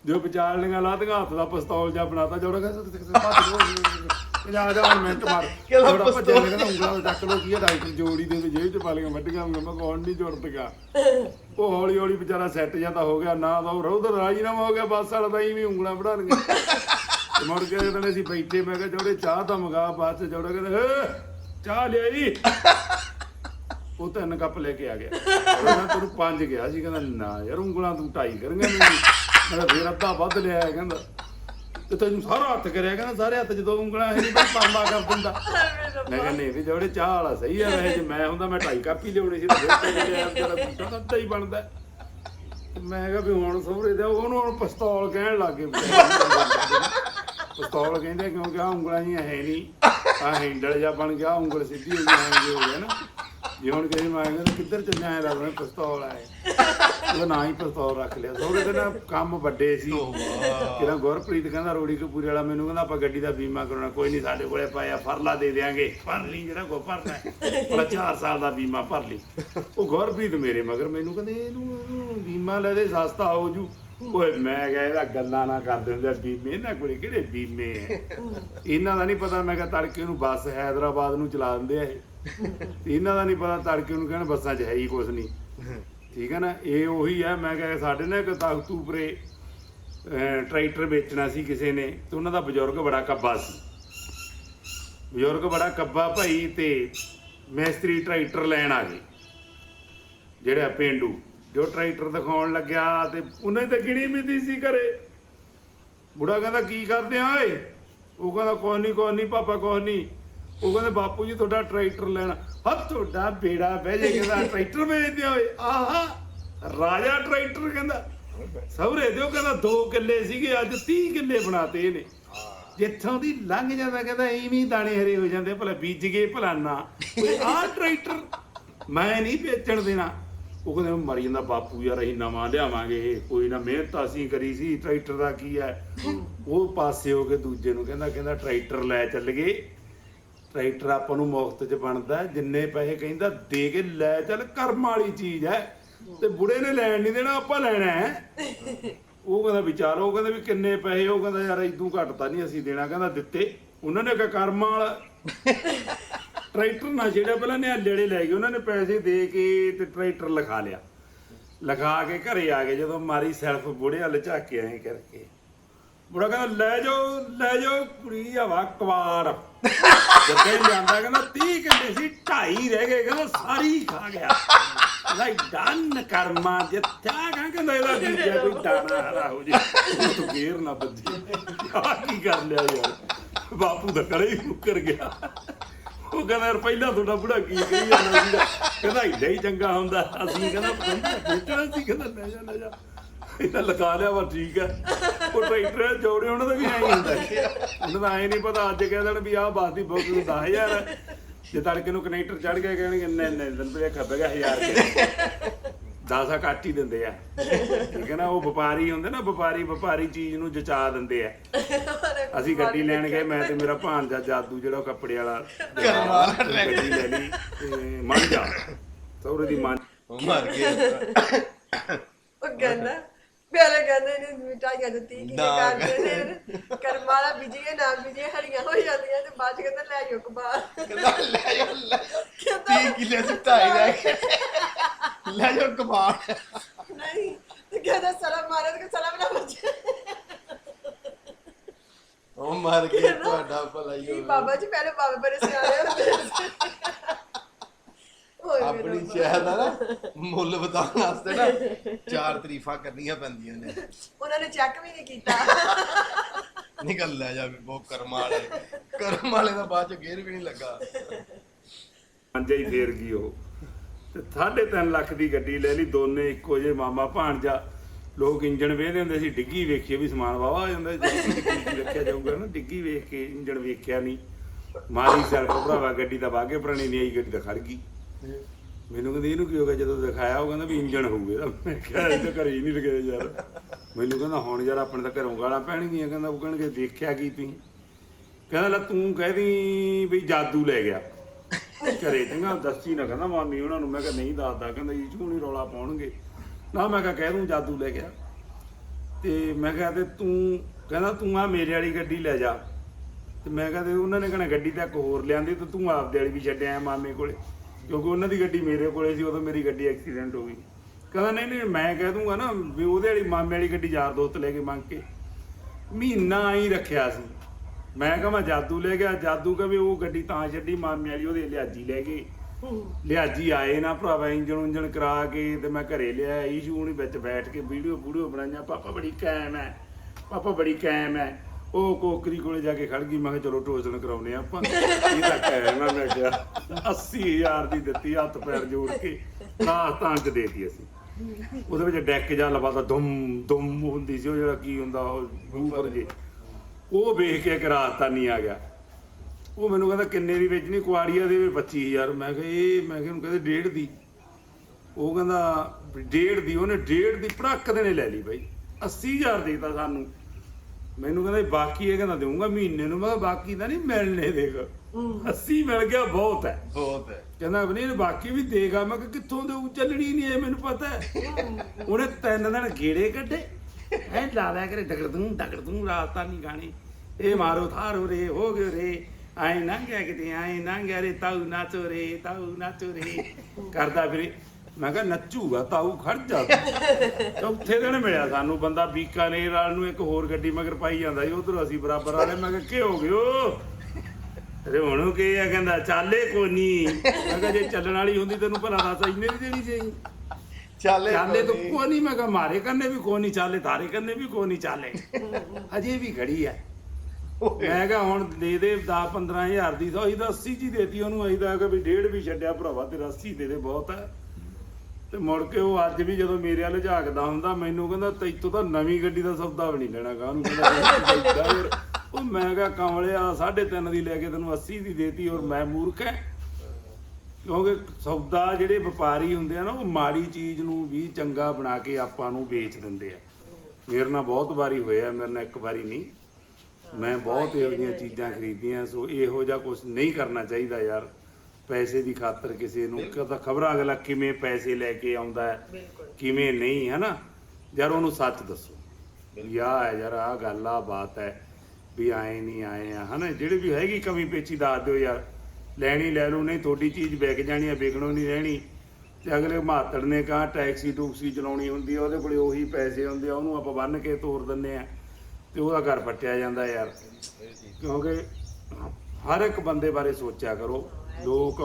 S3: ਜੋ ਵਿਚਾਲ ਲੀਆਂ ਲਾਤੀਆਂ ਹੱਥ ਦਾ ਪਿਸਤੌਲ ਜਿਹਾ ਬਣਾਤਾ ਜੌੜਾ ਕਹਿੰਦਾ ਆ ਜਾ ਹੁਣ ਮਿੰਟ ਮਾਰ।
S1: ਕਿਹੜਾ
S3: ਜੌੜਾ ਭੱਜਣ
S1: ਪਿਸਤੌਲ?
S3: ਲੱਗਾ ਉਂਗਲਾਂ ਚੱਕ ਲੋ ਕੀ ਹੈ ਡਾਕਟਰ ਜੋੜੀ ਦੇ ਤੇ ਜੇਬ ਚ ਪਾ ਲਈਆਂ ਵੱਡੀਆਂ ਮੈਂ ਕੌਣ ਨਹੀਂ ਜੁੜਦਗਾ ਉਹ ਹੌਲੀ ਹੌਲੀ ਵਿਚਾਰਾ ਸੈੱਟ ਜਾਂਦਾ ਹੋ ਗਿਆ ਨਾ ਤਾਂ ਉਹ ਰਹੁਦਾ ਰਾਜੀਨਾਮਾ ਹੋ ਗਿਆ ਬੱਸ ਵਾਲਾ ਤਾਂ ਇਵੇਂ ਉਂਗਲਾਂ ਵੜਾਣਗੇ ਤੇ ਮੁੜ ਕੇ ਜਦੋਂ ਅਸੀਂ ਬੈਠੇ ਮੈਂ ਕਿਹਾ ਜੋੜੇ ਚਾਹ ਤਾਂ ਮੰਗਾ ਬਾਅਦ ਚ ਜੋੜਾ ਕਹਿੰਦੇ "ਹੇ, ਚਾਹ ਲਿਆਈ? ਉਹ ਤਿੰਨ ਕੱਪ ਲੈ ਕੇ ਆ ਗਿਆ। ਮੈਂ ਤੈਨੂੰ ਪੰਜ ਗਿਆ ਸੀ ਕਹਿੰਦਾ ਨਾ ਯਾਰ ਉਂਗਲਾਂ ਤੂੰ ਢਾਈ ਕਰਾਂਗਾ ਮੈਨੂੰ ਮੈਂ ਫੇਰ ਅੱਧਾ ਵੱਧ ਲਿਆ ਕਹਿੰਦਾ। ਤੇ ਤੈਨੂੰ ਸਾਰਾ ਹੱਥ ਕਰਿਆ ਕਹਿੰਦਾ ਸਾਰੇ ਹੱਥ ਜਦੋਂ ਉਂਗਲਾਂ ਹੈ ਨਹੀਂ ਪਾਮਾ ਕਰ ਦਿੰਦਾ। ਮੈਂ ਕਹਿੰਦਾ ਨਹੀਂ ਵੀ ਜੋੜੇ ਚਾਹ ਵਾਲਾ ਸਹੀ ਹੈ ਵੈਸੇ ਜੇ ਮੈਂ ਹੁੰਦਾ ਮੈਂ ਢਾਈ ਕੱਪ ਲਿਆਉਣੀ ਸੀ ਤੇ ਫਿਰ ਤੇ ਤੇਰਾ ਹੀ ਬਣਦਾ। ਤੇ ਮੈਂ ਕਿਹਾ ਵੀ ਹੁਣ ਸਹੁਰੇ ਦੇ ਉਹਨੂੰ ਹੁਣ ਪਿਸਤੌਲ ਕਹਿਣ ਲੱਗੇ ਪਿਸਤੌਲ ਕਹਿੰਦੇ ਕਿਉਂਕਿ ਆ ਉਂਗਲਾਂ ਹੀ ਹੈ ਨਹੀਂ ਆ ਹੈਂਡਲ ਜਾਂ ਬਣ ਗਿਆ ਉਂਗਲ ਸਿੱਧੀ ਹੋ ਗਈ ਹੋ ਗਿਆ ਨਾ। ਜੇ ਹੁਣ ਕਿਸੇ ਮੈਂ ਕਹਿੰਦਾ ਕਿੱਧਰ ਚੱਲਿਆ ਐ ਲੱਗਦਾ ਪਿਸਤੌਲ ਆਏ ਉਹ ਨਾ ਹੀ ਪਿਸਤੌਲ ਰੱਖ ਲਿਆ। ਸਹੁਰੇ ਦੇ ਨਾ ਕੰਮ ਵੱਡੇ ਸੀ। ਕਿਹੜਾ ਗੁਰਪ੍ਰੀਤ ਕਹਿੰਦਾ ਰੋੜੀ ਕਪੂਰੇ ਵਾਲਾ ਮੈਨੂੰ ਕਹਿੰਦਾ ਆਪਾਂ ਗੱਡੀ ਦਾ ਬੀਮਾ ਕਰਾਉਣਾ ਕੋਈ ਨਹੀਂ ਸਾਡੇ ਕੋਲੇ ਪਾਇਆ ਫਰਲਾ ਦੇ ਦੇਾਂਗੇ ਭਰ ਲਈ ਜਿਹੜਾ ਕੋ ਭਰਨਾ ਹੈ। ਭਲਾ 4 ਸਾਲ ਦਾ ਬੀਮਾ ਭਰ ਲਈ। ਉਹ ਗੁਰਪ੍ਰੀਤ ਮੇਰੇ ਮਗਰ ਮੈਨੂੰ ਕਹਿੰਦੇ ਇਹਨੂੰ ਬੀਮਾ ਲੈ ਦੇ ਸਸਤਾ ਹੋ ਜੂ। ਓਏ ਮੈਂ ਕਿਹਾ ਇਹਦਾ ਗੱਲਾਂ ਨਾ ਕਰਦੇ ਹੁੰਦੇ ਬੀਮੇ। ਇਹਨਾਂ ਕੋਲੇ ਕਿਹੜੇ ਬੀਮੇ ਐ ਇਹਨਾਂ ਦਾ ਨਹੀਂ ਪਤਾ ਮੈਂ ਕਿਹਾ ਤੜਕੇ ਨੂੰ ਬੱਸ ਹੈਦਰਾਬਾਦ ਨੂੰ ਚਲਾ ਦਿੰਦੇ ਆ ਇਹ। ਇਹਨਾਂ ਦਾ ਨਹੀਂ ਪਤਾ, ਤੜਕੇ ਨੂੰ ਕਹਿਣ ਬੱਸਾਂ 'ਚ ਹੈ ਹੀ ਕੁਝ ਨਹੀਂ। ਠੀਕ ਹੈ ਨਾ? ਇਹ ਉਹੀ ਹੈ ਮੈਂ ਕਿਹਾ ਸਾਡੇ ਨਾਲ ਇੱਕ ਤਖਤੂਪਰੇ ਅਹ, ਟਰੈਕਟਰ ਵੇਚਣਾ ਸੀ ਕਿਸੇ ਨੇ ਤੇ ਉਹਨਾਂ ਦਾ ਬਜ਼ੁਰਗ ਬੜਾ ਕੱਬਾ ਸੀ। ਬਜ਼ੁਰਗ ਬੜਾ ਕੱਬਾ ਭਾਈ ਤੇ ਮੈਸਤਰੀ ਟਰੈਕਟਰ ਲੈਣ ਆ ਗਏ, ਜਿਹੜਾ ਪਿੰਡੂ। ਜੋ ਟਰੈਕਟਰ ਦਿਖਾਉਣ ਲੱਗਿਆ ਤੇ ਉਹਨੇ ਤਾਂ ਗਿਣੀ ਮਿੱਤੀ ਸੀ ਘਰੇ। ਬੁੜਾ ਕਹਿੰਦਾ, ਕੀ ਕਰਦੇ ਆ ਓਏ? ਉਹ ਕਹਿੰਦਾ ਕੋਈ ਨਹੀਂ ਕੋਈ ਨਹੀਂ, ਪਾਪਾ ਕੋਈ ਨਹੀਂ। ਉਹ ਕਹਿੰਦੇ, ਬਾਪੂ ਜੀ, ਤੁਹਾਡਾ ਟਰੈਕਟਰ ਲੈਣਾ। ਹੱਥ ਤੁਹਾਡਾ ਬੇੜਾ ਬਹਿ ਜੇ ਕਹਿੰਦਾ, ਟਰੈਕਟਰ ਵੇਚਦੇ ਆ ਆਹਾ, ਰਾਜਾ ਟਰੈਕਟਰ ਕਹਿੰਦਾ, ਸਹੁਰੇ ਦਿਓ, ਕਹਿੰਦਾ 2 ਕਿੱਲੇ ਸੀਗੇ, ਅੱਜ 30 ਕਿੱਲੇ ਬਣਾਤੇ ਇਹਨੇ। ਜਿੱਥੋਂ ਦੀ ਲੰਘ ਜਾਂਦਾ, ਕਹਿੰਦਾ ਐਵੇਂ ਦਾਣੇ ਹਰੇ ਹੋ ਜਾਂਦੇ, ਭਲਾ ਬੀਜ ਗਏ, ਭਲਾ ਨਾ। ਕੋਈ ਆਹ ਟਰੈਕਟਰ ਮੈਂ ਨਹੀਂ ਵੇਚਣ ਦੇਣਾ। ਉਹ ਕਹਿੰਦੇ, ਮਰ ਜਾਂਦਾ, ਬਾਪੂ ਯਾਰ, ਅਸੀਂ ਨਵਾਂ ਲਿਆਵਾਂਗੇ। ਕੋਈ ਨਾ ਮਿਹਨਤ ਅਸੀਂ ਕਰੀ ਸੀ, ਟਰੈਕਟਰ ਦਾ ਕੀ ਹੈ? ਉਹ ਪਾਸੇ ਹੋ ਕੇ ਦੂਜੇ ਨੂੰ ਕਹਿੰਦਾ ਕਹਿੰਦਾ, ਟਰੈਕਟਰ ਲੈ ਚੱਲ ਗਏ। ਟਰੈਕਟਰ ਆਪਾਂ ਨੂੰ ਮੁਫਤ 'ਚ ਬਣਦਾ, ਜਿੰਨੇ ਪੈਸੇ ਕਹਿੰਦਾ, ਦੇ ਕੇ ਲੈ ਚੱਲ, ਕਰਮ ਵਾਲੀ ਚੀਜ਼ ਹੈ। ਤੇ ਬੁੜੇ ਨੇ ਲੈਣ ਨਹੀਂ ਦੇਣਾ, ਆਪਾਂ ਲੈਣਾ ਹੈ। ਉਹ ਕਹਿੰਦਾ ਵਿਚਾਰੋ ਉਹ ਕਹਿੰਦਾ ਵੀ ਕਿੰਨੇ ਪੈਸੇ, ਉਹ ਕਹਿੰਦਾ ਯਾਰ ਇਦੋਂ ਘੱਟ ਤਾਂ ਨਹੀਂ ਅਸੀਂ ਦੇਣਾ, ਕਹਿੰਦਾ ਦਿੱਤੇ। ਉਹਨਾਂ ਨੇ ਕਿਹਾ ਕਰਮ ਵਾਲਾ। ਟਰੈਕਟਰ ਨਾ ਜਿਹੜਾ ਪਹਿਲਾਂ ਨੇ ਜਿਹੜੇ ਲੈ ਗਏ, ਉਹਨਾਂ ਨੇ ਪੈਸੇ ਦੇ ਕੇ ਤੇ ਟਰੈਕਟਰ ਲਿਖਾ ਲਿਆ। ਲਿਖਾ ਕੇ ਘਰੇ ਆ ਗਏ, ਜਦੋਂ ਮਾਰੀ ਸੈਲਫ ਬੁੜੇ ਵੱਲ ਝਾਕ ਕੇ ਐਂ ਕਰਕੇ। ਬੁੜਾ ਕਹਿੰਦਾ, ਲੈ ਜਾਓ ਲੈ ਜਾਓ ਕੁੜੀ, ਹਵਾ ਕਵਾੜ ਜੱਦੇ ਲਿਆਂਦਾ, ਕਹਿੰਦਾ 30 ਕਿੱਲੇ ਸੀ, ਢਾਈ ਰਹਿ ਗਏ। ਕਹਿੰਦਾ, ਸਾਰੀ ਖਾ ਗਿਆ। ਲੈ ਡਨ ਕਰਮਾ ਜਿੱਥਾ ਕਹਿੰਦਾ ਇਹਦਾ ਦੂਜਾ ਕੋਈ ਦਾਣਾ ਹਰਾ ਹੋ ਜੇ। ਉਹ ਤੂੰ ਗੇਰ ਨਾ ਬੱਜੀ ਆ ਕੀ ਕਰ ਲਿਆ ਯਾਰ? ਬਾਪੂ ਦਾ ਕਲੇ ਹੀ ਮੁੱਕਰ ਗਿਆ। ਉਹ ਕਹਿੰਦਾ, ਯਾਰ, ਪਹਿਲਾਂ ਤੁਹਾਡਾ ਬੁੜਾ ਕੀ ਕਹੀ ਜਾਂਦਾ ਸੀਗਾ? ਕਹਿੰਦਾ ਏਡਾ ਹੀ ਚੰਗਾ ਹੁੰਦਾ। ਅਸੀਂ ਕਹਿੰਦਾ ਕਹਿੰਦਾ ਵੇਚਣਾ ਸੀ। ਕਹਿੰਦਾ, ਲੈ ਜਾ ਲੈ ਜਾ। ਇਹਦਾ ਲਗਾ ਲਿਆ ਵਾ ਠੀਕ ਹੈ ਉਹ ਟਰੈਕਟਰ ਜੋੜੇ ਉਹਨਾਂ ਦਾ ਵੀ ਐਂ ਹੀ ਹੁੰਦਾ। ਉਹਨਾਂ ਦਾ ਐਂ ਨਹੀਂ ਪਤਾ ਅੱਜ ਕਹਿ ਦੇਣ ਵੀ ਆਹ ਬਾਸ ਦੀ ਬੁੱਕ 10000 ਹੈ ਜੇ ਤੜਕੇ ਨੂੰ ਕਨੈਕਟਰ ਚੜ ਗਿਆ ਕਹਿਣਗੇ ਨਹੀਂ ਨਹੀਂ ਲੰਬੇ ਖੱਬੇ ਗਿਆ 1000 ਰੁਪਏ। ਦਾਸਾ ਕੱਟ ਹੀ ਦਿੰਦੇ ਆ। ਠੀਕ ਹੈ ਨਾ ਉਹ ਵਪਾਰੀ ਹੁੰਦੇ ਨਾ ਵਪਾਰੀ ਵਪਾਰੀ ਚੀਜ਼ ਨੂੰ ਜਚਾ ਦਿੰਦੇ ਆ। ਅਸੀਂ ਗੱਡੀ ਲੈਣ ਗਏ ਮੈਂ ਤੇ ਮੇਰਾ ਭਾਣਜਾ ਜਾਦੂ ਜਿਹੜਾ ਉਹ ਕੱਪੜੇ ਵਾਲਾ ਗੱਡੀ ਲੈ ਲਈ ਤੇ ਮੰਨ ਜਾ। ਸੌਰੇ ਦੀ ਮੰਨ
S1: ਉਹ ਮਰ ਗਿਆ।
S2: ਉਹ ਕਹਿੰਦਾ ਪਿਆਲੇ ਕਹਿੰਦੇ ਨੇ ਮਿਠਾਈਆਂ ਦਿੱਤੀ ਕੀ
S1: ਨਾ
S2: ਕਰਦੇ ਨੇ ਕਰਮਾਲਾ ਬੀਜੀਏ ਨਾ ਬੀਜੀਏ ਹਰੀਆਂ ਹੋ ਜਾਂਦੀਆਂ ਤੇ ਬਾਅਦ ਚ ਕਹਿੰਦਾ ਲੈ ਜਾਓ ਕਬਾਰ
S1: ਕਹਿੰਦਾ ਲੈ ਜਾ ਲੈ 30 ਕਿੱਲੇ ਸੀ ਢਾਈ ਰਹਿ ਗਏ ਲੈ ਜਾ ਕਮਾਲ
S2: ਨਹੀਂ ਤੇ ਕਹਿੰਦਾ ਸਲਾਮ ਮਾਰੇ ਤੇ ਸਲਾਮ ਨਾ ਬੱਚੇ
S1: ਮਰ ਕੇ ਤੁਹਾਡਾ ਭਲਾ ਹੀ
S2: ਕੀ
S1: ਹੋਵੇ।
S2: ਬਾਬਾ ਜੀ ਪਹਿਲੇ ਬਾਬੇ ਬੜੇ ਸਿਆਣੇ ਹੁੰਦੇ
S1: ਆਪਣੀ। ਸ਼ਹਿਰ ਦਾ ਨਾ ਮੁੱਲ ਵਧਾਉਣ ਵਾਸਤੇ ਨਾ ਚਾਰ ਤਾਰੀਫਾਂ ਕਰਨੀਆਂ ਪੈਂਦੀਆਂ ਨੇ।
S2: ਉਹਨਾਂ ਨੇ ਚੈੱਕ ਵੀ ਨਹੀਂ ਕੀਤਾ।
S1: ਨਿਕਲ ਲੈ ਜਾ ਵੀ ਬਹੁਤ ਕਰਮ ਵਾਲੇ। ਕਰਮ ਵਾਲੇ ਦਾ ਬਾਅਦ ਚ ਗੇਰ ਵੀ ਨਹੀਂ ਲੱਗਾ।
S3: ਪੰਜਾ ਹੀ ਫੇਰ ਗਈ ਉਹ। ਤੇ 3.5 ਲੱਖ ਦੀ ਗੱਡੀ ਲੈ ਲਈ ਦੋਨੇ ਇੱਕੋ ਜਿਹੇ ਮਾਮਾ ਭਾਣਜਾ। ਲੋਕ ਇੰਜਣ ਵੇਖਦੇ ਹੁੰਦੇ ਸੀ ਡਿੱਗੀ ਵੇਖੀਏ ਵੀ ਸਮਾਨ ਵਾਵਾ ਆ ਜਾਂਦਾ ਸੀ। ਰੱਖਿਆ ਜਾਊਗਾ ਨਾ ਡਿੱਗੀ ਵੇਖ ਕੇ ਇੰਜਣ ਵੇਖਿਆ ਨਹੀਂ। ਮਾਰੀ ਸਰ ਭਰਾਵਾ ਗੱਡੀ ਤਾਂ ਬਾਗੇ ਪੁਰਾਣੀ ਨਹੀਂ ਆਈ ਗੱਡੀ ਤਾਂ ਖੜ ਗਈ। ਮੈਨੂੰ ਕਹਿੰਦੇ, ਇਹਨੂੰ ਕੀ ਹੋ ਗਿਆ? ਜਦੋਂ ਦਿਖਾਇਆ ਉਹ ਕਹਿੰਦਾ ਵੀ ਇੰਜਣ ਹੋਊਗਾ। ਇਹਦਾ। ਮੈਂ ਕਿਹਾ, ਇਹ ਤਾਂ ਘਰੇ ਹੀ ਨਹੀਂ ਲਗਿਆ ਯਾਰ। ਮੈਨੂੰ ਕਹਿੰਦਾ, ਹੁਣ ਯਾਰ ਆਪਣੇ ਤਾਂ ਘਰੋਂ ਗਾਲਾਂ ਪੈਣਗੀਆਂ। ਕਹਿੰਦਾ, ਉਹ ਕਹਿਣਗੇ, ਦੇਖਿਆ ਕੀ ਤੁਸੀਂ? ਕਹਿੰਦਾ, ਲੈ ਤੂੰ ਕਹਿਦੀ ਵੀ ਜਾਦੂ ਲੈ ਗਿਆ। ਘਰੇ ਚੰਗਾ ਦੱਸੀ ਨਾ, ਕਹਿੰਦਾ, ਮਾਮੀ ਉਹਨਾਂ ਨੂੰ। ਮੈਂ ਕਿਹਾ, ਨਹੀਂ ਦੱਸਦਾ। ਕਹਿੰਦਾ, ਜੀ ਝੂਣੀ ਰੌਲਾ ਪਾਉਣਗੇ। ਨਾ, ਮੈਂ ਕਿਹਾ, ਕਹਿ ਦੂੰ ਜਾਦੂ ਲੈ ਗਿਆ। ਤੇ ਮੈਂ ਕਿਹਾ, ਤੇ ਤੂੰ ਕਹਿੰਦਾ, ਤੂੰ ਆ ਮੇਰੇ ਵਾਲੀ ਗੱਡੀ ਲੈ ਜਾ। ਤੇ ਮੈਂ ਕਿਹਾ, ਤੇ ਉਹਨਾਂ ਨੇ ਕਹਣਾ ਗੱਡੀ ਤਾਂ ਇੱਕ ਹੋਰ ਲਿਆਂਦੀ, ਤੇ ਤੂੰ ਆਪਦੇ ਵਾਲੀ ਵੀ ਛੱਡਿਆ ਮਾਮੇ ਕੋਲੇ। ਕਿਉਂਕਿ ਉਹਨਾਂ ਦੀ ਗੱਡੀ ਮੇਰੇ ਕੋਲੇ ਸੀ, ਉਦੋਂ ਮੇਰੀ ਗੱਡੀ ਐਕਸੀਡੈਂਟ ਹੋ ਗਈ। ਕਹਿੰਦਾ, ਨਹੀਂ ਨਹੀਂ, ਮੈਂ ਕਹਿ ਦੂੰਗਾ ਨਾ, ਵੀ ਉਹਦੇ ਵਾਲੀ ਮਾਮੇ ਵਾਲੀ ਗੱਡੀ ਯਾਰ ਦੋਸਤ ਲੈ ਕੇ ਮੰਗ ਕੇ। ਮਹੀਨਾ ਹੀ ਰੱਖਿਆ ਸੀ। ਮੈਂ ਕਿਹਾ, ਮੈਂ ਜਾਦੂ ਲੈ ਗਿਆ। ਜਾਦੂ ਕਹ ਵੀ ਉਹ ਗੱਡੀ ਤਾਂ ਛੱਡੀ, ਮਾਮੇ ਵਾਲੀ ਉਹਦੇ ਲਿਆਜੀ ਲੈ ਗਏ ਲਿਆਜੀ ਆਏ ਨਾ ਭਰਾਵਾ ਇੰਜਣ ਉਂਜਣ ਕਰਾ ਕੇ ਤੇ ਮੈਂ ਘਰੇ ਲਿਆ ਈਸ਼ੂ ਹੁਣੀ ਵਿੱਚ ਬੈਠ ਕੇ ਵੀਡੀਓ ਵੀਡੀਓ ਬਣਾਈਆਂ। ਪਾਪਾ ਬੜੀ ਕਾਇਮ ਹੈ, ਪਾਪਾ ਬੜੀ ਕਾਇਮ ਹੈ। ਉਹ ਕੋਕਰੀ ਕੋਲੇ ਜਾ ਕੇ ਖੜ ਗਈ, ਮੈਂ ਕਿਹਾ ਚਲੋ ਟੋਸਣ ਕਰਾਉਨੇ ਆ ਆਪਾਂ। ਇਹ ਤਾਂ ਮੈਂ ਕਿਹਾ 80000 ਦੀ ਦਿੱਤੀ, ਹੱਥ ਪੈਰ ਜੋੜ ਕੇ ਰਾਜਸਥਾਨ ਚ ਦੇਤੀ ਅਸੀਂ। ਉਹਦੇ ਵਿੱਚ ਡੈਕ ਜਾਂ ਲਵਾਦਾ ਦੁਮ ਦੁਮ ਹੁੰਦੀ ਸੀ, ਉਹ ਜਿਹੜਾ ਕੀ ਹੁੰਦਾ, ਉਹ ਬੂਫਰ ਜੇ। ਉਹ ਵੇਖ ਕੇ ਰਾਸਤਾ ਰਾਜਸਥਾਨੀ ਆ ਗਿਆ। ਉਹ ਮੈਨੂੰ ਕਹਿੰਦਾ, ਕਿੰਨੇ ਦੀ ਵੇਚਣੀ ਕੁਆੜੀਆ ਦੇ ਵੀ 25000 ਮੈਂ ਕਿਹਾ, ਇਹ, ਮੈਂ ਕਿਹਾ ਉਹਨੂੰ ਕਹਿੰਦੇ ਡੇਢ ਦੀ। ਉਹ ਕਹਿੰਦਾ, ਡੇਢ ਦੀ, ਉਹਨੇ ਡੇਢ ਦੀ ਪੜਾਕ ਦੇ ਨੇ ਲੈ ਲਈ ਬਾਈ। 80000 ਦੇਤਾ ਸਾਨੂੰ। ਮੈਨੂੰ ਕਹਿੰਦਾ ਜੀ ਬਾਕੀ ਇਹ ਕਹਿੰਦਾ ਦੇਊਂਗਾ ਮਹੀਨੇ ਨੂੰ। ਮੈਂ ਕਿਹਾ ਬਾਕੀ ਤਾਂ ਨਹੀਂ ਮਿਲਣੇ ਦੇਖ। 80 ਮਿਲ ਗਿਆ ਬਹੁਤ ਹੈ।
S1: ਬਹੁਤ ਹੈ।
S3: ਕਹਿੰਦਾ ਅਵਨੀਰ ਬਾਕੀ ਵੀ ਦੇਗਾ ਮੈਂ ਕਿ ਕਿੱਥੋਂ ਦੇਊ? ਚੱਲਣੀ ਨਹੀਂ ਐ ਮੈਨੂੰ ਪਤਾ ਹੈ। ਉਹਨੇ ਤਿੰਨ ਦਿਨ ਗੇੜੇ ਕੱਢੇ। ਐ ਲਾ ਲਿਆ ਕਰੇ ਡਗੜ ਦੂੰ ਡਗੜ ਦੂੰ ਰਾਜਸਥਾਨੀ ਗਾਣੇ। ਇਹ ਮਾਰੋ ਥਾਰੋ ਰੇ ਹੋ ਗਏ ਰੇ। ਆਏ ਨਾ ਗਿਆ ਕਿਤੇ ਆਏ ਨਾ ਗਿਆ ਰੇ। ਤਾਊ ਨਾਚੋ ਰੇ ਤਾਊ ਨਾਚੋ ਰੇ। ਕਰਦਾ ਫਿਰ। ਮੈਂ ਕਿਹਾ ਨੱਚੂਗਾ ਤਾਊ ਖੜ ਜਾ। ਚੌਥੇ ਦਿਨ ਮਿਲਿਆ ਸਾਨੂੰ ਬੰਦਾ ਬੀਕਾਨੇਰ ਵਾਲ ਨੂੰ ਇੱਕ ਹੋਰ ਗੱਡੀ ਮਗਰ ਪਾਈ ਜਾਂਦਾ ਸੀ ਉਧਰ ਅਸੀਂ ਬਰਾਬਰ ਵਾਲੇ ਮੈਂ ਕਿਹਾ ਕੀ ਹੋ ਗਿਓ ਅਰੇ ਹੁਣ ਕੀ ਆ ਕਹਿੰਦਾ ਚਾਲੇ ਕੋਨੀ। ਮੈਂ ਕਿਹਾ ਜੇ ਚੱਲਣ ਵਾਲੀ ਹੁੰਦੀ ਤੈਨੂੰ ਭਲਾ ਦੱਸ ਇੰਨੇ ਦੀ ਦੇਣੀ ਚਾਹੀਦੀ।
S1: ਚੱਲੇ
S3: ਚਾਲੇ ਤਾਂ
S1: ਕੋਈ ਨੀ।
S3: ਕੋ ਨਹੀਂ ਮੈਂ ਕਿਹਾ ਮਾਰੇ ਕੰਨੇ ਵੀ ਕੋ ਨਹੀਂ ਚਾਲੇ ਤਾਰੇ ਕੰਨੇ ਵੀ ਕੋ ਨਹੀਂ ਚਾਲੇ। ਅਜੇ ਵੀ ਖੜੀ ਹੈ ਮੈਂ ਕਿਹਾ ਹੁਣ ਦੇ ਦੇ 10 15000 ਦੀ ਅਸੀਂ ਤਾਂ 80 ਜੀ ਦੇਤੀ ਉਹਨੂੰ ਅਸੀਂ ਤਾਂ ਕਿ ਵੀ ਡੇਢ ਵੀ ਛੱਡਿਆ ਭਰਾਵਾ ਤੇਰਾ 80 ਦੇ ਦੇ ਬਹੁਤ ਹੈ ਤੇ ਮੁੜ ਕੇ ਉਹ ਅੱਜ ਵੀ ਜਦੋਂ ਮੇਰੇ ਵੱਲ ਝਾਕਦਾ ਹੁੰਦਾ, ਮੈਨੂੰ ਕਹਿੰਦਾ ਤੈਤੋਂ ਤਾਂ ਨਵੀਂ ਗੱਡੀ ਦਾ ਸੌਦਾ ਵੀ ਨਹੀਂ ਲੈਣਾ ਗਾ। ਉਹਨੂੰ ਕਹਿੰਦਾ ਯਾਰ। ਉਹ ਮੈਂ ਕਿਹਾ, ਕਮਲਿਆ 3.5 ਦੀ ਲੈ ਕੇ ਤੈਨੂੰ 80 ਦੀ ਦੇਤੀ ਔਰ ਮੈਂ ਮੂਰਖ ਹੈ ਕਿਉਂਕਿ ਸੌਦਾ ਜਿਹੜੇ ਵਪਾਰੀ ਹੁੰਦੇ ਆ ਨਾ, ਉਹ ਮਾੜੀ ਚੀਜ਼ ਨੂੰ ਵੀ ਚੰਗਾ ਬਣਾ ਕੇ ਆਪਾਂ ਨੂੰ ਵੇਚ ਦਿੰਦੇ ਆ। ਮੇਰੇ ਨਾਲ ਬਹੁਤ ਵਾਰੀ ਹੋਇਆ, ਮੇਰੇ ਨਾਲ ਇੱਕ ਵਾਰੀ ਨਹੀਂ। ਮੈਂ ਬਹੁਤ ਇਹੋ ਜਿਹੀਆਂ ਚੀਜ਼ਾਂ ਖਰੀਦੀਆਂ, ਸੋ ਇਹੋ ਜਿਹਾ ਕੁਝ ਨਹੀਂ ਕਰਨਾ ਚਾਹੀਦਾ ਯਾਰ। ਪੈਸੇ ਦੀ ਖਾਤਰ ਕਿਸੇ ਨੂੰ ਕਦਾ ਖਬਰਾਂ ਅਗਲਾ ਕਿਵੇਂ ਪੈਸੇ ਲੈ ਕੇ ਆਉਂਦਾ ਹੈ ਕਿਵੇਂ ਨਹੀਂ ਹੈ ਨਾ ਯਾਰ ਉਹਨੂੰ ਸੱਚ ਦੱਸੋ। ਯਾ ਯਾਰ ਆ ਗੱਲ ਆ ਬਾਤ ਹੈ ਵੀ ਆਏ ਨਹੀਂ ਆਏ ਆ ਹਨਾ? ਜਿਹੜੀ ਵੀ ਹੈਗੀ ਕਮੀ ਪੇਚੀ ਦੱਸ ਦਿਓ ਯਾਰ। ਲੈਣੀ ਲੈ ਲਓ ਨਹੀਂ ਤੁਹਾਡੀ ਚੀਜ਼ ਵਿਕ ਜਾਣੀ ਆ ਵਿਕਣੋਂ ਨਹੀਂ ਰਹਿਣੀ। ਤੇ ਅਗਲੇ ਮਾਤੜ ਨੇ ਕਹਾ ਟੈਕਸੀ ਟੂਕਸੀ ਚਲਾਉਣੀ ਹੁੰਦੀ ਆ ਉਹਦੇ ਕੋਲੇ ਉਹੀ ਪੈਸੇ ਹੁੰਦੇ ਆ ਉਹਨੂੰ ਆਪਾਂ ਬੰਨ ਕੇ ਤੋਰ ਦਿੰਨੇ ਆ। ਤੇ ਉਹਦਾ ਘਰ ਪੱਟਿਆ ਜਾਂਦਾ ਯਾਰ। ਕਿਉਂਕਿ ਹਰ ਇੱਕ ਬੰਦੇ ਬਾਰੇ ਸੋਚਿਆ ਕਰੋ। ਲੋਕ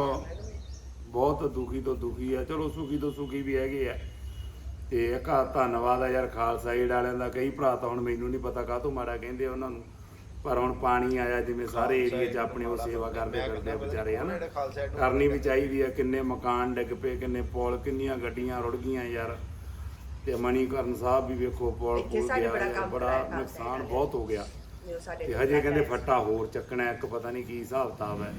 S3: ਬਹੁਤ ਦੁਖੀ ਤੋਂ ਦੁਖੀ ਆ। ਚਲੋ ਸੁਖੀ ਤੋਂ ਸੁਖੀ ਵੀ ਹੈਗੇ ਆ। ਤੇ ਇੱਕ ਆ ਧੰਨਵਾਦ ਆ ਯਾਰ ਖਾਲਸਾ ਏਡ ਵਾਲਿਆਂ ਦਾ। ਕਈ ਭਰਾ ਤਾਂ ਹੁਣ ਮੈਨੂੰ ਨਹੀਂ ਪਤਾ ਕਾਹ ਤੋਂ ਮਾੜਾ ਕਹਿੰਦੇ ਉਹਨਾਂ ਨੂੰ। ਪਰ ਹੁਣ ਪਾਣੀ ਆਇਆ ਜਿਵੇਂ ਸਾਰੇ ਏਰੀਏ 'ਚ ਆਪਣੇ ਉਹ ਸੇਵਾ ਕਰਦੇ ਕਰਦੇ ਆ ਵਿਚਾਰੇ ਹਨਾ? ਕਰਨੀ ਵੀ ਚਾਹੀਦੀ ਆ ਕਿੰਨੇ ਮਕਾਨ ਡਿੱਗ ਪਏ ਕਿੰਨੇ ਪੁਲ ਕਿੰਨੀਆਂ ਗੱਡੀਆਂ ਰੁੜ ਗਈਆਂ ਯਾਰ। ਤੇ ਮਣੀਕਰਨ ਸਾਹਿਬ ਵੀ ਵੇਖੋ ਪੁਲ ਪੁਲ ਗਿਆ
S2: ਬੜਾ
S3: ਨੁਕਸਾਨ ਬਹੁਤ ਹੋ ਗਿਆ। ਤੇ ਹਜੇ ਕਹਿੰਦੇ ਫੱਟਾ ਹੋਰ ਚੱਕਣਾ ਇੱਕ ਪਤਾ ਨਹੀਂ ਕੀ ਹਿਸਾਬ ਕਿਤਾਬ ਹੈ।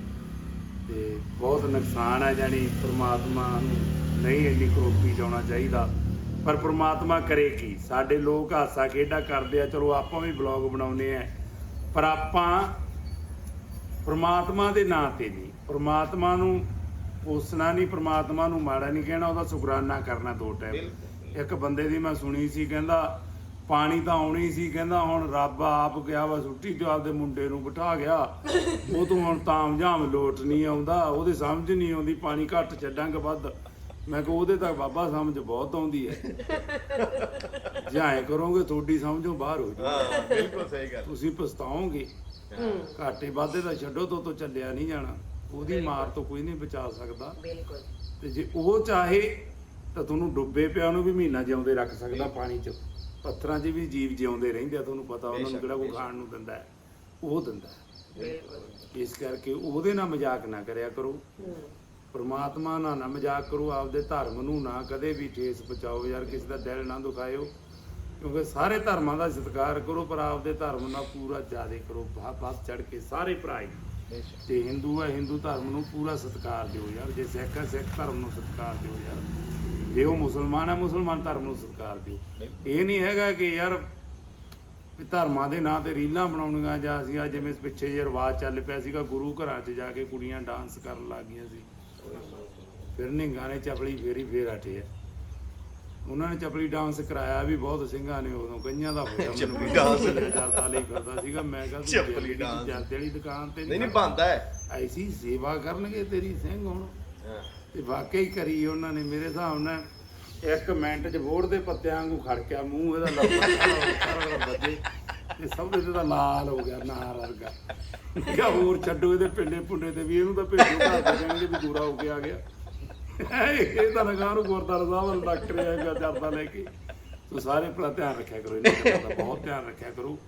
S3: ਤੇ ਬਹੁਤ ਨੁਕਸਾਨ ਹੈ ਜਾਨੀ ਪ੍ਰਮਾਤਮਾ ਨੂੰ ਨਹੀਂ ਇੰਨੀ ਕਰੋਪੀ ਜਾਣਾ ਚਾਹੀਦਾ। ਪਰ ਪ੍ਰਮਾਤਮਾ ਕਰੇ ਕੀ? ਸਾਡੇ ਲੋਕ ਹਾਸਾ ਖੇਡਾ ਕਰਦੇ ਆ ਚਲੋ ਆਪਾਂ ਵੀ ਬਲੌਗ ਬਣਾਉਨੇ ਆ। ਪਰ ਆਪਾਂ ਪ੍ਰਮਾਤਮਾ ਦੇ ਨਾਂ ਤੇ ਨਹੀਂ ਪ੍ਰਮਾਤਮਾ ਨੂੰ ਕੋਸਣਾ ਨਹੀਂ ਪ੍ਰਮਾਤਮਾ ਨੂੰ ਮਾੜਾ ਨਹੀਂ ਕਹਿਣਾ ਉਹਦਾ ਸ਼ੁਕਰਾਨਾ ਕਰਨਾ ਦੋ ਟਾਈਮ ਇੱਕ ਬੰਦੇ ਦੀ ਮੈਂ ਸੁਣੀ ਸੀ ਕਹਿੰਦਾ ਪਾਣੀ ਤਾਂ ਆਉਣੀ ਸੀ ਕਹਿੰਦਾ ਹੁਣ ਰੱਬ ਆਪ ਗਿਆ ਵਾ ਛੁੱਟੀ ਤੇ ਆਪਦੇ ਮੁੰਡੇ ਨੂੰ ਬਿਠਾ ਗਿਆ। ਉਹ ਤੋਂ ਹੁਣ ਤਾਮ ਜਾਮ ਲੋਟ ਨਹੀਂ ਆਉਂਦਾ ਉਹਦੇ ਸਮਝ ਨਹੀਂ ਆਉਂਦੀ ਪਾਣੀ ਘੱਟ ਛੱਡਾਂਗੇ ਵੱਧ। ਮੈਂ ਕਿਹਾ ਉਹਦੇ ਤਾਂ ਬਾਬਾ ਸਮਝ ਬਹੁਤ ਆਉਂਦੀ ਹੈ। ਜੇ ਐਂ ਕਰੋਗੇ ਤੁਹਾਡੀ ਸਮਝੋਂ ਬਾਹਰ ਹੋ ਜੂ
S1: ਹਾਂ ਬਿਲਕੁਲ ਸਹੀ ਗੱਲ।
S3: ਤੁਸੀਂ ਪਛਤਾਓਗੇ। ਘਾਟੇ ਵਾਧੇ ਦਾ ਛੱਡੋ ਤੋਂ ਤੋਂ ਚੱਲਿਆ ਨਹੀਂ ਜਾਣਾ। ਉਹਦੀ ਮਾਰ ਤੋਂ ਕੋਈ ਨਹੀਂ ਬਚਾ ਸਕਦਾ।
S2: ਬਿਲਕੁਲ।
S3: ਤੇ ਜੇ ਉਹ ਚਾਹੇ ਤਾਂ ਤੁਹਾਨੂੰ ਡੁੱਬੇ ਪਿਆ ਨੂੰ ਵੀ ਮਹੀਨਾ ਜਿਉਂਦੇ ਰੱਖ ਸਕਦਾ ਪਾਣੀ 'ਚ। ਪੱਥਰਾਂ 'ਚ ਵੀ ਜੀਵ ਜਿਉਂਦੇ ਰਹਿੰਦੇ ਆ ਤੁਹਾਨੂੰ ਪਤਾ ਉਹਨਾਂ ਨੂੰ ਕਿਹੜਾ ਕੋਈ। ਖਾਣ ਨੂੰ ਦਿੰਦਾ ਹੈ ਉਹ ਦਿੰਦਾ ਹੈ। ਇਸ ਕਰਕੇ ਉਹਦੇ ਨਾਲ ਮਜ਼ਾਕ ਨਾ ਕਰਿਆ ਕਰੋ। ਪ੍ਰਮਾਤਮਾ ਨਾਲ ਨਾ ਮਜ਼ਾਕ ਕਰੋ ਆਪਦੇ ਧਰਮ ਨੂੰ ਨਾ ਕਦੇ ਵੀ ਠੇਸ ਪਹੁੰਚਾਓ ਯਾਰ ਕਿਸੇ ਦਾ ਦਿਲ ਨਾ ਦੁਖਾਇਓ। ਕਿਉਂਕਿ ਸਾਰੇ ਧਰਮਾਂ ਦਾ ਸਤਿਕਾਰ ਕਰੋ ਪਰ ਆਪਦੇ ਧਰਮ ਨਾਲ ਪੂਰਾ ਜਿਆਦੇ ਕਰੋ ਬਾਤ ਚੜ ਕੇ ਸਾਰੇ ਭਰਾ ਹੀ।
S1: ਬੇਸ਼ੱਕ
S3: ਤੇ ਹਿੰਦੂ ਹੈ ਹਿੰਦੂ ਧਰਮ ਨੂੰ ਪੂਰਾ ਸਤਿਕਾਰ ਦਿਓ ਯਾਰ ਜੇ ਸਿੱਖ ਹੈ ਸਿੱਖ ਧਰਮ ਨੂੰ ਸਤਿਕਾਰ ਦਿਓ ਯਾਰ। ਜੇ ਉਹ ਮੁਸਲਮਾਨ ਹੈ ਮੁਸਲਮਾਨ ਧਰਮ ਨੂੰ ਸਤਿਕਾਰ ਦਿਓ। ਇਹ ਨਹੀਂ ਹੈਗਾ ਕਿ ਯਾਰ ਧਰਮਾਂ ਦੇ ਨਾਂ ਤੇ ਰੀਲਾਂ ਬਣਾਉਣੀਆਂ ਜਾਂ ਅਸੀਂ ਆ ਜਿਵੇਂ ਪਿੱਛੇ ਜੇ ਰਿਵਾਜ ਚੱਲ ਪਿਆ ਸੀਗਾ ਗੁਰੂ ਘਰਾਂ 'ਚ ਜਾ ਕੇ ਕੁੜੀਆਂ ਡਾਂਸ ਕਰਨ ਲੱਗ ਗਈਆਂ ਸੀ। ਫਿਰ ਨੇ ਚਪਲੀ ਫੇਰੀ ਫੇਰ ਹਟੇ ਆ। ਉਹਨਾਂ ਨੇ ਚਪਲੀ ਡਾਂਸ ਕਰਾਇਆ ਵੀ ਬਹੁਤ ਸਿੰਘਾਂ ਨੇ ਉਦੋਂ ਕਈਆਂ ਦਾ ਹੋਇਆ
S1: ਚਪਲੀ dance।
S3: ਕਰਦਾ ਲਈ ਫਿਰਦਾ ਸੀਗਾ ਮੈਂ ਕਿਹਾ
S1: ਚਪਲੀ
S3: ਜਲਦੀ ਦੀ
S1: dance।
S3: ਜਰਦੇ ਵਾਲੀ ਦੁਕਾਨ ਤੇ
S1: ਨਹੀਂ ਨਹੀਂ
S3: ਕਰਦਾ।
S1: ਬੰਦਾ ਹੈ।
S3: ਐਸੀ ਸੇਵਾ ਕਰਨਗੇ ਤੇਰੀ ਸਿੰਘ ਹੁਣ।
S1: ਹਾਂ।
S3: ਤੇ ਵਾਕਈ ਕਰੀ ਉਹਨਾਂ ਨੇ ਮੇਰੇ ਹਿਸਾਬ ਨਾਲ ਇੱਕ ਮਿੰਟ 'ਚ ਵੋੜ ਦੇ ਪੱਤਿਆਂ ਵਾਂਗੂ ਖੜਕਿਆ ਮੂੰਹ ਇਹਦਾ ਲੱਭਾ ਬੱਜੇ। ਤੇ ਸਭ ਦੇ ਤਾਂ ਲਾਲ ਹੋ ਗਿਆ ਨਾਰ ਵਰਗਾ। ਕਿਆ ਹੋਰ ਛੱਡੋ ਇਹਦੇ ਪਿੰਡੇ ਪੁੰਡੇ ਤੇ ਵੀ ਇਹਨੂੰ ਤਾਂ ਭੇਜੋ ਘਰ ਦੇ ਕਹਿਣਗੇ ਵੀ ਦੂਰਾ ਹੋ ਕੇ ਆ ਗਿਆ। ਇਹ ਤਾਂ ਲਗਾ ਨੂੰ ਗੁਰਦਾਰਾ ਸਾਹਿਬ ਵਾਲਾ ਡਾਕਟਰ ਆਏਗਾ ਜਰਦਾ ਲੈ ਕੇ। ਤੋ ਸਾਰੇ ਭਲਾ ਧਿਆਨ ਰੱਖਿਆ ਕਰੋ ਇਹਨਾਂ ਦਾ ਬਹੁਤ ਧਿਆਨ ਰੱਖਿਆ ਕਰੋ।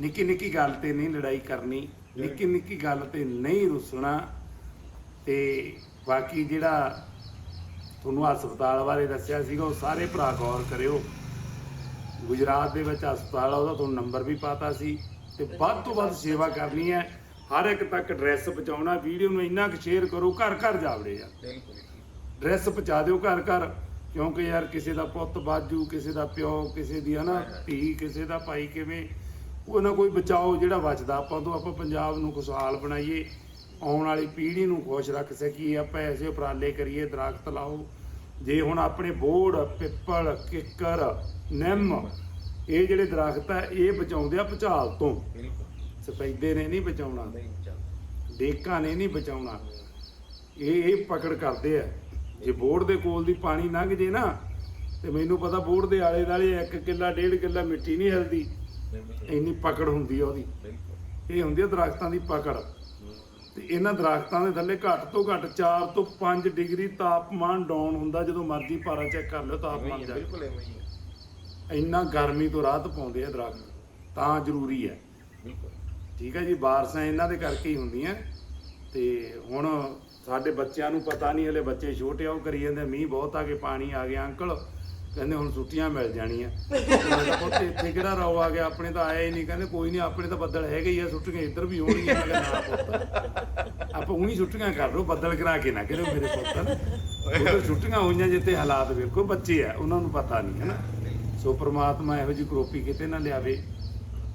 S3: ਨਿੱਕੀ ਨਿੱਕੀ ਗੱਲ ਤੇ ਨਹੀਂ ਲੜਾਈ ਕਰਨੀ ਨਿੱਕੀ ਨਿੱਕੀ ਗੱਲ ਤੇ ਨਹੀਂ ਰੁੱਸਣਾ। ਤੇ ਬਾਕੀ ਜਿਹੜਾ ਤੁਹਾਨੂੰ ਹਸਪਤਾਲ ਬਾਰੇ ਦੱਸਿਆ ਸੀਗਾ ਉਹ ਸਾਰੇ ਭਰਾ ਗੌਰ ਕਰਿਓ। ਗੁਜਰਾਤ ਦੇ ਵਿੱਚ ਹਸਪਤਾਲ ਆ ਉਹਦਾ ਤੁਹਾਨੂੰ ਨੰਬਰ ਵੀ ਪਾਤਾ ਸੀ ਤੇ ਵੱਧ ਤੋਂ ਵੱਧ ਸੇਵਾ ਕਰਨੀ ਹੈ। ਹਰ ਇੱਕ ਤੱਕ ਐਡਰੈਸ ਪਹੁੰਚਾਉਣਾ ਵੀਡੀਓ ਨੂੰ ਇੰਨਾ ਕੁ ਸ਼ੇਅਰ ਕਰੋ ਘਰ ਘਰ ਜਾਵੜੇ ਯਾਰ
S1: ਬਿਲਕੁਲ
S3: ਡਰੈਸ ਪਹੁੰਚਾ ਦਿਓ ਘਰ ਘਰ ਕਿਉਂਕਿ ਯਾਰ ਕਿਸੇ ਦਾ ਪੁੱਤ ਬਾਜੂ ਕਿਸੇ ਦਾ ਪਿਓ ਕਿਸੇ ਦੀ ਹਨਾ ਧੀ ਕਿਸੇ ਦਾ ਭਾਈ ਕਿਵੇਂ ਉਹ ਨਾ ਕੋਈ ਬਚਾਓ ਜਿਹੜਾ ਬਚਦਾ। ਆਪਾਂ ਤੋਂ ਆਪਾਂ ਪੰਜਾਬ ਨੂੰ ਖੁਸ਼ਹਾਲ ਬਣਾਈਏ। ਆਉਣ ਵਾਲੀ ਪੀੜ੍ਹੀ ਨੂੰ ਖੁਸ਼ ਰੱਖ ਸਕੀਏ ਆਪਾਂ ਐਸੇ ਉਪਰਾਲੇ ਕਰੀਏ ਦਰਖਤ ਲਾਓ। ਜੇ ਹੁਣ ਆਪਣੇ ਬੋੜ ਪਿੱਪਲ ਕਿੱਕਰ ਨਿੰਮ ਇਹ ਜਿਹੜੇ ਦਰਖਤ ਆ ਇਹ ਬਚਾਉਂਦੇ ਆ ਭੁਚਾਲ ਤੋਂ। ਸਫੈਦੇ ਨੇ ਨਹੀਂ ਬਚਾਉਣਾ। ਡੇਕਾਂ ਨੇ ਨਹੀਂ ਬਚਾਉਣਾ। ਇਹ ਇਹ ਪਕੜ ਕਰਦੇ ਆ। ਜੇ ਬੋਰਡ ਦੇ ਕੋਲ ਦੀ ਪਾਣੀ ਲੰਘ ਜੇ ਨਾ ਤੇ ਮੈਨੂੰ ਪਤਾ ਬੋਰਡ ਦੇ ਆਲੇ ਦਾਲੇ ਇੱਕ ਕਿੱਲਾ ਡੇਢ ਕਿੱਲਾ ਮਿੱਟੀ ਨਹੀਂ ਹਿਲਦੀ। ਇੰਨੀ ਪਕੜ ਹੁੰਦੀ ਆ ਉਹਦੀ। ਇਹ ਹੁੰਦੀ ਆ ਦਰਖਤਾਂ ਦੀ ਪਕੜ। ਤੇ ਇਹਨਾਂ ਦਰਖਤਾਂ ਦੇ ਥੱਲੇ ਘੱਟ ਤੋਂ ਘੱਟ 4 ਤੋਂ 5 ਡਿਗਰੀ ਤਾਪਮਾਨ ਡਾਊਨ ਹੁੰਦਾ ਜਦੋਂ ਮਰਜ਼ੀ ਪਾਰਾ ਚੈੱਕ ਕਰ ਲਿਓ ਤਾਪਮਾਨ ਜਾ
S1: ਬਿਲਕੁਲ ਐਵੇਂ ਹੀ ਹੈ
S3: ਇੰਨਾ ਗਰਮੀ ਤੋਂ ਰਾਹਤ ਪਾਉਂਦੇ ਆ ਦਰਖਤ ਤਾਂ ਜ਼ਰੂਰੀ ਹੈ।
S1: ਬਿਲਕੁਲ।
S3: ਠੀਕ ਹੈ ਜੀ ਬਾਰਸਾਂ ਇਹਨਾਂ ਦੇ ਕਰਕੇ ਹੀ ਹੁੰਦੀਆਂ। ਤੇ ਹੁਣ ਸਾਡੇ ਬੱਚਿਆਂ ਨੂੰ ਪਤਾ ਨਹੀਂ ਹਲੇ ਬੱਚੇ ਛੋਟੇ ਆ ਉਹ ਕਰੀ ਜਾਂਦੇ ਮੀਂਹ ਬਹੁਤ ਆ ਕੇ ਪਾਣੀ ਆ ਗਿਆ ਅੰਕਲ। ਕਹਿੰਦੇ ਹੁਣ ਛੁੱਟੀਆਂ ਮਿਲ ਜਾਣੀਆਂ। ਪੁੱਤ ਇੱਥੇ ਕਿਹੜਾ ਰੌ ਆ ਗਿਆ ਆਪਣੇ ਤਾਂ ਆਇਆ ਹੀ ਨਹੀਂ। ਕਹਿੰਦੇ ਕੋਈ ਨਹੀਂ ਆਪਣੇ ਤਾਂ ਬੱਦਲ ਹੈਗੇ ਹੀ ਆ ਛੁੱਟੀਆਂ ਇੱਧਰ ਵੀ ਹੋਣਗੀਆਂ। ਮੈਂ ਕਿਹਾ ਨਾ ਪੁੱਤ ਆਪਾਂ ਉਹੀ ਛੁੱਟੀਆਂ ਕਰ ਲਓ ਬੱਦਲ ਕਰਾ ਕੇ ਨਾ ਕਿਹੜੇ ਮੇਰੇ ਪੁੱਤ। ਛੁੱਟੀਆਂ ਹੋਈਆਂ ਜਿੱਥੇ ਹਾਲਾਤ ਵੇਖੋ ਬੱਚੇ ਆ ਉਹਨਾਂ ਨੂੰ ਪਤਾ ਨਹੀਂ ਹੈ ਨਾ? ਸੋ ਪ੍ਰਮਾਤਮਾ ਇਹੋ ਜਿਹੀ ਕਰੋਪੀ ਕਿਤੇ ਨਾ ਲਿਆਵੇ